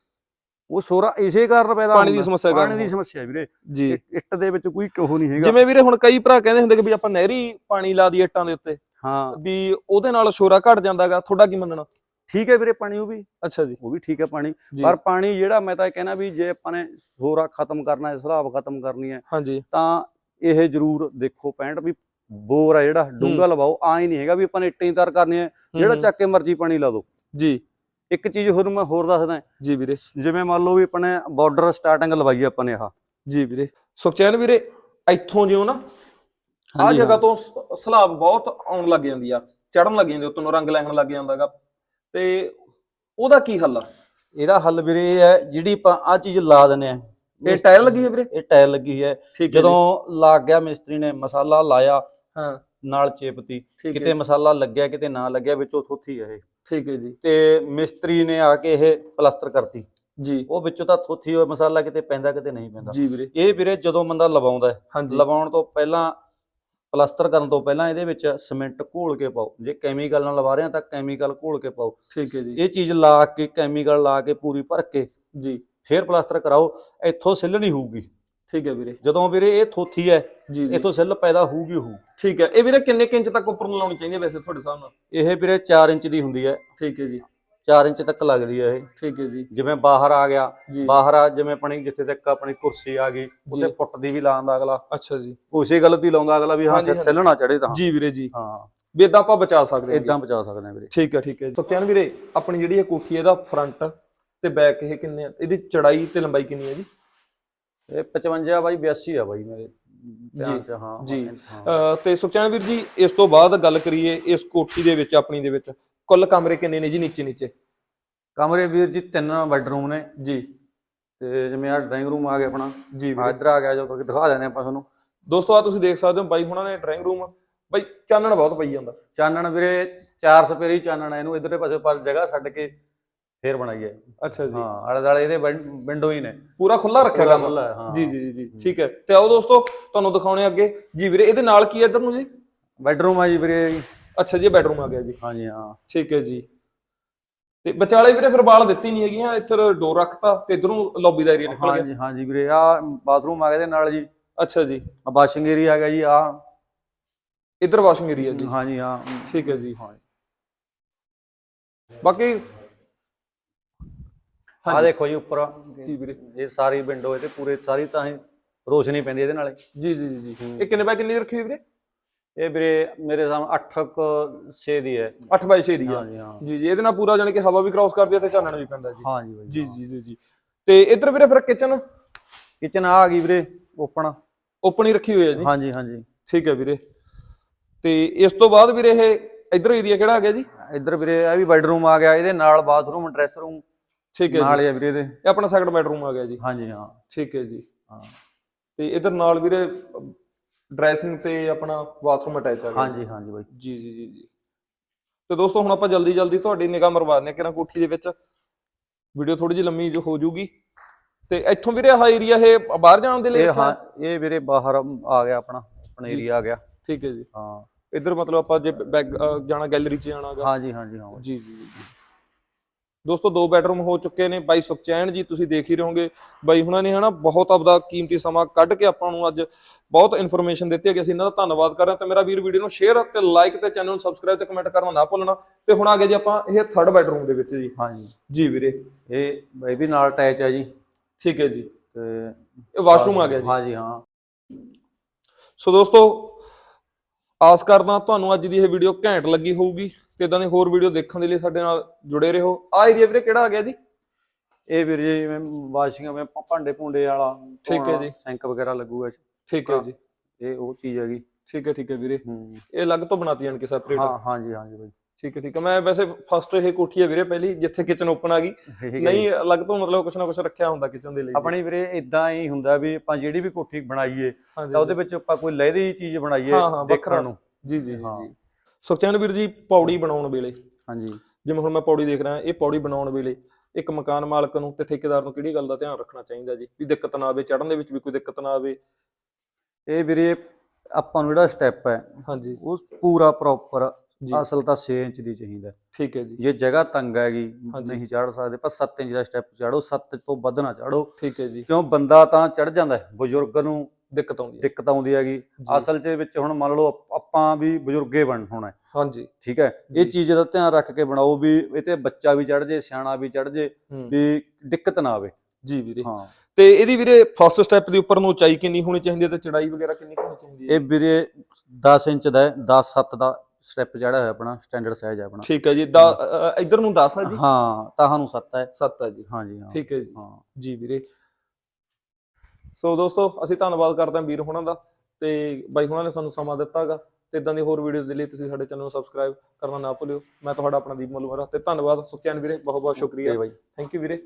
ਉਹ ਸੋਰਾ ਇਸੇ ਕਾਰਨ ਪੈਦਾ ਪਾਣੀ ਦੀ। ਸਮੱਸਿਆ ਪਾਣੀ ਕਾਰਨ ਦੀ ਸਮੱਸਿਆ ਵੀਰੇ। ਜੀ। ਇੱਟ- ਦੇ ਵਿੱਚ ਕੋਈ ਕੋਹ ਨਹੀਂ ਹੈਗਾ। ਜਿਵੇਂ ਵੀਰੇ ਹੁਣ ਕਈ ਭਰਾ ਕਹਿੰਦੇ ਹੁੰਦੇ ਕਿ ਵੀ ਆਪਾਂ ਨਹਿਰੀ ਪਾਣੀ ਲਾ ਦੀ ਇੱਟਾਂ ਦੇ ਉੱਤੇ। ਹਾਂ। ਵੀ ਉਹਦੇ ਨਾਲ ਸ਼ੋਰਾ ਘਟ ਜਾਂਦਾਗਾ ਤੁਹਾਡਾ ਕੀ ਮੰਨਣਾ? ਠੀਕ ਹੈ ਵੀਰੇ ਪਾਣੀ ਉਹ ਵੀ। ਅੱਛਾ ਜੀ। ਉਹ ਵੀ ਠੀਕ ਹੈ ਪਾਣੀ। ਪਰ ਪਾਣੀ ਜਿਹੜਾ ਮੈਂ ਤਾਂ ਇਹ ਕਹਿਣਾ ਵੀ ਜੇ ਆਪਾਂ ਨੇ ਸੋਰਾ ਖਤਮ ਕਰਨਾ ਹੈ ਸਲਾਬ ਖਤਮ ਕਰਨੀ ਹੈ ਹਾਂਜੀ। ਤਾਂ ਇਹ ਜ਼ਰੂਰ ਦੇਖੋ ਪੈਂਟ ਵੀ ਬੋਰ ਆ ਜਿਹੜਾ ਡੂੰਗਾ ਲਵਾਓ ਆ ਹੀ ਨਹੀਂ ਹੈਗਾ ਵੀ ਆਪਾਂ ਨੇ ਇੱਟਾਂ ਹੀ ਤਰ ਕਰਨੀ ਹੈ। ਜਿਹੜਾ ਚੱਕ ਕੇ ਮਰਜ਼ੀ ਪਾਣੀ ਲਾ ਦਿਓ। ਜੀ। ਇੱਕ ਚੀਜ਼ ਹੋਰ ਮੈਂ ਹੋਰ ਦੱਸਦਾ ਜੀ ਵੀਰੇ। ਜਿਵੇਂ ਮੰਨ ਲਓ ਵੀ ਆਪਣੇ ਬਾਰਡਰ ਸਟਾਰਟਿੰਗ ਲਵਾਈ ਆਪਾਂ ਨੇ ਆਹ। ਜੀ ਵੀਰੇ। ਸੁਖਚੈਨ ਵੀਰੇ ਇੱਥੋਂ ਜਿਉਂ ਨਾ ਆ ਜਗ੍ਹਾ। ਤੋਂ ਸਲਾਬ ਬਹੁਤ ਆਉਣ ਲੱਗ ਜਾਂਦੀ ਆ। ਚੜਨ ਲੱਗ ਜਾਂਦੀ ਉੱਤੋਂ ਰੰਗ ਲੈਣ ਲੱਗ ਜਾਂਦਾਗਾ ਤੇ ਉਹਦਾ ਕੀ ਹੱਲ ਆ? ਇਹਦਾ ਹੱਲ ਵੀਰੇ ਇਹ ਹੈ ਜਿਹੜੀ ਆਪਾਂ ਆ ਚੀਜ਼ ਲਾ ਦਿੰਨੇ ਆ ਇਹ ਟਾਇਰ ਲੱਗੀ ਹੈ ਵੀਰੇ? ਇਹ ਟਾਇਰ ਲੱਗੀ ਹੈ। ਜਦੋਂ ਲੱਗ ਗਿਆ ਮਿਸਤਰੀ ਨੇ ਮਸਾਲਾ ਲਾਇਆ ਹਾਂ। ਨਾਲ ਚੇਪਤੀ ਠੀਕ ਕਿਤੇ ਮਸਾਲਾ ਲੱਗਿਆ ਕਿਤੇ ਨਾ ਲੱਗਿਆ ਵਿੱਚੋਂ ਥੋਥੀ ਇਹ। ਠੀਕ ਹੈ ਜੀ। ਤੇ ਮਿਸਤਰੀ ਨੇ ਆ ਕੇ ਇਹ ਪਲਸਤਰ ਕਰਤੀ। ਜੀ। ਉਹ ਵਿੱਚੋਂ ਤਾਂ ਥੋਥੀ ਹੋਇਆ ਮਸਾਲਾ ਕਿਤੇ ਪੈਂਦਾ ਕਿਤੇ ਨਹੀਂ ਪੈਂਦਾ। ਜੀ ਵੀਰੇ। ਇਹ ਵੀਰੇ ਜਦੋਂ ਬੰਦਾ ਲਵਾਉਂਦਾ ਲਵਾਉਣ ਤੋਂ ਪਹਿਲਾਂ ਪਲਸਤਰ ਕਰਨ ਤੋਂ ਪਹਿਲਾਂ ਇਹਦੇ ਵਿੱਚ ਸੀਮੈਂਟ ਘੋਲ ਕੇ ਪਾਓ। ਜੇ ਕੈਮੀਕਲ ਨਾਲ ਲਵਾ ਰਹੇ ਆ ਤਾਂ ਕੈਮੀਕਲ ਘੋਲ ਕੇ ਪਾਓ। ਠੀਕ ਹੈ ਜੀ। ਇਹ ਚੀਜ਼ ਲਾ ਕੇ ਕੈਮੀਕਲ ਲਾ ਕੇ ਪੂਰੀ ਭਰ ਕੇ ਜੀ। ਫੇਰ ਪਲਸਤਰ ਕਰਾਓ। ਇੱਥੋਂ ਸਿੱਲ ਨਹੀਂ ਹੋਊਗੀ। ਠੀਕ ਹੈ ਵੀਰੇ। ਜਦੋਂ ਵੀਰੇ ਇਹ ਥੋਥੀ ਹੈ ਜੀ ਜੀ। ਇੱਥੋਂ ਸਿੱਲ ਪੈਦਾ ਹੋਊਗੀ ਹੋਊ ਠੀਕ ਹੈ। ਇਹ ਵੀਰੇ ਕਿੰਨੇ ਕੁ ਇੰਚ ਤੱਕ ਉੱਪਰ ਨੂੰ ਲਾਉਣੀ ਚਾਹੀਦੀ ਹੈ ਵੈਸੇ ਤੁਹਾਡੇ ਹਿਸਾਬ ਨਾਲ? ਇਹ ਵੀਰੇ 4 ਇੰਚ ਦੀ ਹੁੰਦੀ ਹੈ। ਠੀਕ ਹੈ ਜੀ। 4 ਇੰਚ ਤੱਕ ਲੱਗਦੀ ਹੈ ਇਹ। ਠੀਕ ਹੈ ਜੀ। ਜਿਵੇਂ ਬਾਹਰ ਆ ਗਿਆ ਜੀ। ਬਾਹਰ ਆ ਜਿਵੇਂ ਆਪਣੀ ਜਿੱਥੇ ਤੱਕ ਆਪਣੀ ਕੁਰਸੀ ਆ ਗਈ ਉੱਥੇ ਜੀ। ਫੁੱਟ ਦੀ ਵੀ ਲਾਉਂਦਾ ਅਗਲਾ। ਅੱਛਾ ਜੀ। ਉਸੇ ਗੱਲ ਦੀ ਲਾਉਂਦਾ ਅਗਲਾ ਵੀ ਹਾਂ ਹਾਂਜੀ, ਹਾਂਜੀ। ਸਿੱਲ ਨਾ ਚੜੇ ਤਾਂ। ਜੀ ਵੀਰੇ ਜੀ। ਹਾਂ। ਵੀ ਇਦਾਂ ਆਪਾਂ ਬਚਾ ਸਕਦੇ ਹਾਂ ਇਦਾਂ ਬਚਾ ਸਕਦੇ ਆ ਵੀਰੇ। ਠੀਕ ਹੈ ਠੀਕ ਹੈ ਸੁਖਚੈਨ ਵੀਰੇ ਆਪਣੀ ਜਿਹੜੀ ਇਹ ਕੋਠੀ ਹੈ ਇਹਦਾ ਫਰੰਟ ਤੇ ਬੈਕ ਇਹ ਕਿੰਨੇ ਆ? ਇਹਦੀ ਚੜਾਈ ਤੇ ਲੰਬਾਈ ਕਿੰਨੀ ਹੈ ਜੀ? ਇਹ 55 ਬਾਈ 82 ਆ ਬਾਈ ਮੇਰੇ ਧਿਆਨ ਜੀ, ਚ ਹਾਂ ਜੀ। ਹਾਂ। ਅਹ ਤੇ ਸੁਖਚੈਨ ਵੀਰ ਜੀ ਇਸ ਤੋਂ ਬਾਅਦ ਗੱਲ ਕਰੀਏ ਇਸ ਕੋਠੀ ਦੇ ਵਿੱਚ ਆਪਣੀ ਦੇ ਵਿੱਚ ਕੁੱਲ ਕਮਰੇ ਕਿੰਨੇ ਨੇ ਜੀ ਨੀਚੇ ਨੀਚੇ? ਕਮਰੇ ਵੀਰ ਜੀ ਤਿੰਨ ਬੈਡਰੂਮ ਨੇ। ਜੀ। ਤੇ ਜਿਵੇਂ ਆ ਡਰਾਇੰਗ ਰੂਮ ਆ ਗਿਆ ਆਪਣਾ ਜੀ ਇੱਧਰ ਆ ਗਿਆ ਜੋ ਕਿ ਦਿਖਾ ਦਿੰਦੇ ਆਪਾਂ ਤੁਹਾਨੂੰ। ਦੋਸਤੋ ਆ ਤੁਸੀਂ ਦੇਖ ਸਕਦੇ ਹੋ ਬਾਈ ਹੁਣਾਂ ਨੇ ਡਰਾਇੰਗ ਰੂਮ। ਬਾਈ ਚਾਨਣ ਬਹੁਤ ਪਈ ਜਾਂਦਾ। ਚਾਨਣ ਵੀਰੇ ਚਾਰ ਸਪੇਰੀ ਚਾਨਣ ਆ ਇਹਨੂੰ ਇਧਰਲੇ ਪਾਸੇ ਪਰ ਜਗ੍ਹਾ ਛੱਡ ਕੇ ਫੇਰ ਬਣਾਈ ਹੈ। ਅੱਛਾ ਜੀ। ਹਾਂ ਆਲੇ ਦਾਲੇ ਇਹਦੇ ਵਿੰਡੋ ਹੀ ਨੇ। ਪੂਰਾ ਖੁੱਲਾ ਰੱਖਿਆ ਪੂਰਾ ਖੁੱਲ੍ਹਾ ਹੈ, ਹਾਂ। ਜੀ ਜੀ ਜੀ, ਠੀਕ ਹੈ। ਤੇ ਆਓ ਦੋਸਤੋ ਤੁਹਾਨੂੰ ਦਿਖਾਉਣੇ ਅੱਗੇ। ਜੀ ਵੀਰੇ ਇਹਦੇ ਨਾਲ ਕੀ ਹੈ ਇੱਧਰ ਨੂੰ ਜੀ? ਬੈਡਰੂਮ ਆ ਜੀ ਵੀਰੇ। ਅੱਛਾ ਜੀ ਬੈਡਰੂਮ ਆ ਗਿਆ ਜੀ। ਹਾਂਜੀ ਹਾਂ। ਠੀਕ ਹੈ ਜੀ। ਤੇ ਵਿਚਾਲੇ ਵੀਰੇ ਫਿਰ ਬਾਲ ਦਿੱਤੀ ਨਹੀਂ ਹੈਗੀਆਂ ਇੱਧਰ ਡੋਰ ਰੱਖਤਾ ਤੇ ਇਧਰੋਂ ਲੌਬੀ ਦਾ ਏਰੀਆ ਨਿਕਲ ਗਿਆ। ਹਾਂਜੀ ਹਾਂਜੀ ਵੀਰੇ ਆ ਬਾਥਰੂਮ ਆ ਗਿਆ ਇਹਦੇ ਨਾਲ ਜੀ। ਅੱਛਾ ਜੀ। ਆ ਵਾਸ਼ਿੰਗ ਏਰੀਆ ਆ ਗਿਆ ਜੀ ਆ ਇੱਧਰ ਵਾਸ਼ਿੰਗ ਏਰੀਆ ਜੀ। ਹਾਂਜੀ ਹਾਂ। ਠੀਕ ਹੈ ਜੀ। ਹਾਂ ਬਾਕੀ ਆ ਦੇਖੋ ਜੀ ਉੱਪਰ ਜੀ ਵੀਰੇ। ਇਹ ਸਾਰੀ ਵਿੰਡੋ ਇਹਦੇ ਪੂਰੇ ਸਾਰੀ ਤਾਂ ਹੀ ਰੋਸ਼ਨੀ ਪੈਂਦੀ ਇਹਦੇ ਨਾਲੇ। ਜੀ ਜੀ ਜੀ ਜੀ। ਇਹ ਕਿੰਨੇ ਬਾਈ ਕਿੰਨੀ ਰੱਖੀ ਹੋਈ ਵੀਰੇ? ਇਹ ਵੀਰੇ ਮੇਰੇ ਸਾਹਮਣੇ 8 ਕ 6 ਦੀ ਹੈ। 8 ਬਾਈ 6 ਦੀ ਹਾਂ। ਜੀ ਜੀ ਇਹਦੇ ਨਾਲ ਪੂਰਾ ਜਾਣੀ ਕਿ ਹਵਾ ਵੀ ਕ੍ਰਾਸ ਕਰਦੀ ਹੈ ਤੇ ਚਾਨਣ ਵੀ ਪੈਂਦਾ ਜੀ। ਬਾਈ ਜੀ ਜੀ ਜੀ ਜੀ। ਤੇ ਇੱਧਰ ਵੀਰੇ ਫਿਰ ਕਿਚਨ ਕਿਚਨ ਆ ਗਈ ਵੀਰੇ ਓਪਨ ਓਪਨ ਹੀ ਰੱਖੀ ਹੋਈ ਹੈ ਜੀ। ਹਾਂਜੀ ਹਾਂਜੀ। ਠੀਕ ਹੈ ਵੀਰੇ। ਤੇ ਇਸ ਤੋਂ ਬਾਅਦ ਵੀਰੇ ਇਹ ਇੱਧਰ ਏਰੀਆ ਕਿਹੜਾ ਆ ਗਿਆ ਜੀ? ਇੱਧਰ ਵੀਰੇ ਇਹ ਵੀ ਬੈਡਰੂਮ ਆ ਗਿਆ ਇਹਦੇ ਨਾਲ ਬਾਥਰੂਮ ਡਰੈਸ ਰੂਮ ਠੀਕ ਹੈ ਨਾਲ ਜੀ। ਹੀ ਆ ਵੀਰੇ ਇਹਦੇ। ਇਹ ਆਪਣਾ ਸੈਕੰਡ ਬੈਡਰੂਮ ਆ ਗਿਆ ਜੀ। ਹਾਂਜੀ ਹਾਂ। ਠੀਕ ਹੈ ਜੀ। ਹਾਂ। ਤੇ ਇਧਰ ਨਾਲ ਵੀਰੇ ਡਰੈਸਿੰਗ ਤੇ ਆਪਣਾ ਬਾਥਰੂਮ ਅਟੈਚ ਆ ਗਿਆ। ਹਾਂਜੀ ਹਾਂਜੀ ਬਾਈ। ਜੀ ਜੀ ਜੀ ਜੀ। ਤੇ ਦੋਸਤੋ ਹੁਣ ਆਪਾਂ ਜਲਦੀ ਜਲਦੀ ਤੁਹਾਡੀ ਨਿਗਾਹ ਮਰਵਾਉਂਦੇ ਕਿਰਾਂ ਕੋਠੀ ਦੇ ਵਿੱਚ। ਵੀਡੀਓ ਥੋੜੀ ਜਿਹੀ ਲੰਮੀ ਜੋ ਹੋ ਜੂਗੀ ਤੇ ਇੱਥੋਂ ਵੀਰੇ ਆਹ ਏਰੀਆ ਇਹ ਬਾਹਰ ਜਾਣ ਦੇ ਲਈ ਇਹ? ਹਾਂ ਇਹ ਵੀਰੇ ਬਾਹਰ ਆ ਗਿਆ ਆਪਣਾ ਆਪਣਾ। ਏਰੀਆ ਆ ਗਿਆ। ਠੀਕ ਹੈ ਜੀ। ਹਾਂ। ਇੱਧਰ ਮਤਲਬ ਆਪਾਂ ਜੇ ਬੈਕ ਜਾਣਾ ਗੈਲਰੀ 'ਚ ਜਾਣਾਗਾ ਹਾਂਜੀ ਹਾਂਜੀ ਹਾਂ ਜੀ ਜੀ ਜੀ। ਦੋਸਤੋ ਦੋ ਬੈਡਰੂਮ ਹੋ ਚੁੱਕੇ ਨੇ। ਬਾਈ ਸੁਖਚੈਨ ਜੀ ਤੁਸੀਂ ਦੇਖ ਹੀ ਰਹੋਗੇ ਬਾਈ ਹੁਣਾਂ ਨੇ ਹਨਾ ਬਹੁਤ ਆਪਦਾ ਕੀਮਤੀ ਸਮਾਂ ਕੱਢ ਕੇ ਆਪਾਂ ਨੂੰ ਅੱਜ ਬਹੁਤ ਇਨਫੋਰਮੇਸ਼ਨ ਦਿੱਤੀ ਹੈ ਕਿ ਅਸੀਂ ਇਹਨਾਂ ਦਾ ਧੰਨਵਾਦ ਕਰ ਰਹੇ ਹਾਂ। ਤੇ ਮੇਰਾ ਵੀਰ ਵੀਡੀਓ ਨੂੰ ਸ਼ੇਅਰ ਤੇ ਲਾਈਕ ਤੇ ਚੈਨਲ ਨੂੰ ਸਬਸਕ੍ਰਾਈਬ ਤੇ ਕਮੈਂਟ ਕਰਨਾ ਨਾ ਭੁੱਲਣਾ। ਤੇ ਹੁਣ ਆ ਗਏ ਜੀ ਆਪਾਂ ਇਹ ਥਰਡ ਬੈਡਰੂਮ ਦੇ ਵਿੱਚ ਜੀ। ਹਾਂਜੀ। ਜੀ ਵੀਰੇ। ਇਹ ਇਹ ਵੀ ਨਾਲ ਅਟੈਚ ਹੈ ਜੀ। ਠੀਕ ਹੈ ਜੀ। ਤੇ ਇਹ ਵਾਸ਼ਰੂਮ ਆ ਗਿਆ ਜੀ। ਹਾਂਜੀ ਹਾਂ। ਸੋ ਦੋਸਤੋ ਆਸ ਕਰਦਾ ਤੁਹਾਨੂੰ ਅੱਜ ਦੀ ਇਹ ਵੀਡੀਓ ਘੈਂਟ ਲੱਗੀ ਹੋਊਗੀ ਤੇ ਇਦਾਂ ਦੀ ਹੋਰ ਵੀਡੀਓ ਦੇਖਣ ਦੇ ਲਈ ਸਾਡੇ ਨਾਲ ਜੁੜੇ ਰਹੋ। ਆ ਏਰੀਆ ਵੀਰੇ ਕਿਹੜਾ ਆ ਗਿਆ ਜੀ? ਇਹ ਵੀਰ ਜੀ ਜਿਵੇਂ ਵਾਸ਼ਿੰਗ ਜਿਵੇਂ ਭਾਂਡੇ ਭੁੰਡੇ ਵਾਲਾ ਠੀਕ ਹੈ ਜੀ। ਸਿੰਕ ਵਗੈਰਾ ਲੱਗੂਗਾ। ਠੀਕ ਹੈ ਜੀ। ਇਹ ਉਹ ਚੀਜ਼ ਹੈਗੀ। ਠੀਕ ਹੈ ਠੀਕ ਹੈ ਵੀਰੇ। ਹੂੰ। ਇਹ ਅਲੱਗ ਤੋਂ ਬਣਾਤੀ ਜਾਣ ਕੇ ਸੈਪਰੇਟ ਹਾਂ ਹਾਂਜੀ ਹਾਂਜੀ ਬਾਈ। ਠੀਕ ਹੈ ਠੀਕ ਹੈ। ਮੈਂ ਵੈਸੇ ਫਸਟ ਇਹ ਕੋਠੀ ਹੈ ਵੀਰੇ ਪਹਿਲੀ ਜਿੱਥੇ ਕਿਚਨ ਓਪਨ ਆ ਗਈ। ਨਹੀਂ ਅਲੱਗ ਤੋਂ ਮਤਲਬ ਕੁਛ ਨਾ ਕੁਛ ਰੱਖਿਆ ਹੁੰਦਾ ਕਿਚਨ ਦੇ ਲਈ। ਆਪਣੀ ਵੀਰੇ ਇਦਾਂ ਹੀ ਹੁੰਦਾ ਵੀ ਆਪਾਂ ਜਿਹੜੀ ਵੀ ਕੋਠੀ ਬਣਾਈਏ ਤਾਂ ਉਹਦੇ ਵਿੱਚ ਆਪਾਂ ਕੋਈ ਲਹਿਦੀ ਚੀਜ਼ ਬਣਾਈਏ। ਦੇਖਣ ਨੂੰ। ਜੀ ਜੀ ਜੀ ਸੁਖਚੈਨ ਵੀਰ ਜੀ ਪੌੜੀ ਬਣਾਉਣ ਵੇਲੇ। ਹਾਂਜੀ। ਜਿਵੇਂ ਹੁਣ ਮੈਂ ਪੌੜੀ ਦੇਖ ਰਿਹਾ ਇਹ ਪੌੜੀ ਬਣਾਉਣ ਵੇਲੇ ਇੱਕ ਮਕਾਨ ਮਾਲਕ ਨੂੰ ਤੇ ਠੇਕੇਦਾਰ ਨੂੰ ਕਿਹੜੀ ਗੱਲ ਦਾ ਧਿਆਨ ਰੱਖਣਾ ਚਾਹੀਦਾ ਜੀ? ਵੀ ਦਿੱਕਤ ਨਾ ਆਵੇ ਚੜਨ ਦੇ ਵਿੱਚ ਵੀ ਕੋਈ ਦਿੱਕਤ ਨਾ ਆਵੇ। ਇਹ ਵੀਰੇ ਆਪਾਂ ਨੂੰ ਜਿਹੜਾ ਸਟੈਪ ਹੈ ਹਾਂਜੀ। ਉਹ ਪੂਰਾ ਪ੍ਰੋਪਰ ਅਸਲ ਤਾਂ 6 ਇੰਚ ਦੀ ਚਾਹੀਦਾ। ਠੀਕ ਹੈ ਜੀ। ਜੇ ਜਗ੍ਹਾ ਤੰਗ ਹੈਗੀ। ਨਹੀਂ ਚੜ ਸਕਦੇ ਪਰ 7 ਇੰਚ ਦਾ ਸਟੈਪ ਚਾੜੋ 7 ਤੋਂ ਵੱਧ ਨਾ ਚਾੜੋ ਠੀਕ ਹੈ ਜੀ। ਕਿਉਂ? ਬੰਦਾ ਤਾਂ ਚੜ ਜਾਂਦਾ ਹੈ ਬਜ਼ੁਰਗ ਨੂੰ ਦਿੱਕਤ ਆਉਂਦੀ ਹੈ। ਦਿੱਕਤ ਆਉਂਦੀ ਹੈਗੀ। ਅਸਲ ਦੇ ਵਿੱਚ ਹੁਣ ਮੰਨ ਲਓ ਆਪ- ਵੀ ਬਜ਼ੁਰਗੇ ਬਣ ਹੋਣਾ। ਹਾਂਜੀ। ਠੀਕ ਹੈ। ਇਹ ਚੀਜ਼ ਦਾ ਧਿਆਨ ਰੱਖ ਕੇ ਬਣਾਓ ਵੀ ਇਹ ਤੇ ਬੱਚਾ ਵੀ ਚੜ ਜੇ ਸਿਆਣਾ ਵੀ ਚੜ ਜੇ ਵੀ ਦਿੱਕਤ ਨਾ ਆਵੇ। ਜੀ ਵੀਰੇ। ਹਾਂ। ਤੇ ਇਹਦੀ ਵੀਰੇ ਫਸਟ ਸਟੈਪ ਦੇ ਉੱਪਰ ਨੂੰ ਉਚਾਈ ਕਿੰਨੀ ਹੋਣੀ ਚਾਹੀਦੀ ਹੈ ਤੇ ਚੜਾਈ ਵਗੈਰਾ ਕਿੰਨੀ ਹੋਣੀ ਚਾਹੀਦੀ ਹੈ? ਇਹ ਵੀਰੇ 10 ਇੰਚ ਦਾ 10 7 ਦਾ ਸਟੈਪ ਜਿਹੜਾ ਹੈ ਆਪਣਾ ਸਟੈਂਡਰਡ ਸਾਈਜ਼ ਹੈ ਆਪਣਾ। ਠੀਕ ਹੈ ਜੀ ਦਾ ਅ, ਅ, ਇੱਧਰ ਨੂੰ 10 ਹੈ ਜੀ। ਹਾਂ ਤਾਂ ਨੂੰ 7 ਹੈ। 7 ਹੈ ਜੀ। ਹਾਂਜੀ ਹਾਂ। ਠੀਕ ਹੈ ਜੀ। ਹਾਂ। ਜੀ ਵੀਰੇ। ਸੋ ਦੋਸਤੋ ਅਸੀਂ ਧੰਨਵਾਦ ਕਰਦੇ ਹਾਂ ਵੀਰ ਹੁਣਾਂ ਦਾ ਤੇ ਬਾਈ ਹੁਣਾਂ ਨੇ ਸਾਨੂੰ ਸਮਾਂ ਦਿੱਤਾਗਾ ਤੇ ਇਦਾਂ ਦੀ ਹੋਰ ਵੀਡੀਓਜ਼ ਦੇ ਲਈ ਤੁਸੀਂ ਸਾਡੇ ਚੈਨਲ ਨੂੰ ਸਬਸਕ੍ਰਾਈਬ ਕਰਨਾ ਨਾ ਭੁੱਲਿਓ। ਮੈਂ ਤੁਹਾਡਾ ਆਪਣਾ ਦੀਪ ਮਲੂਮਰਾ ਤੇ ਧੰਨਵਾਦ। ਸੁਖਚੈਨ ਵੀਰੇ ਬਹੁਤ ਬਹੁਤ ਸ਼ੁਕਰੀਆ। Okay by. ਥੈਂਕ ਯੂ ਵੀਰੇ।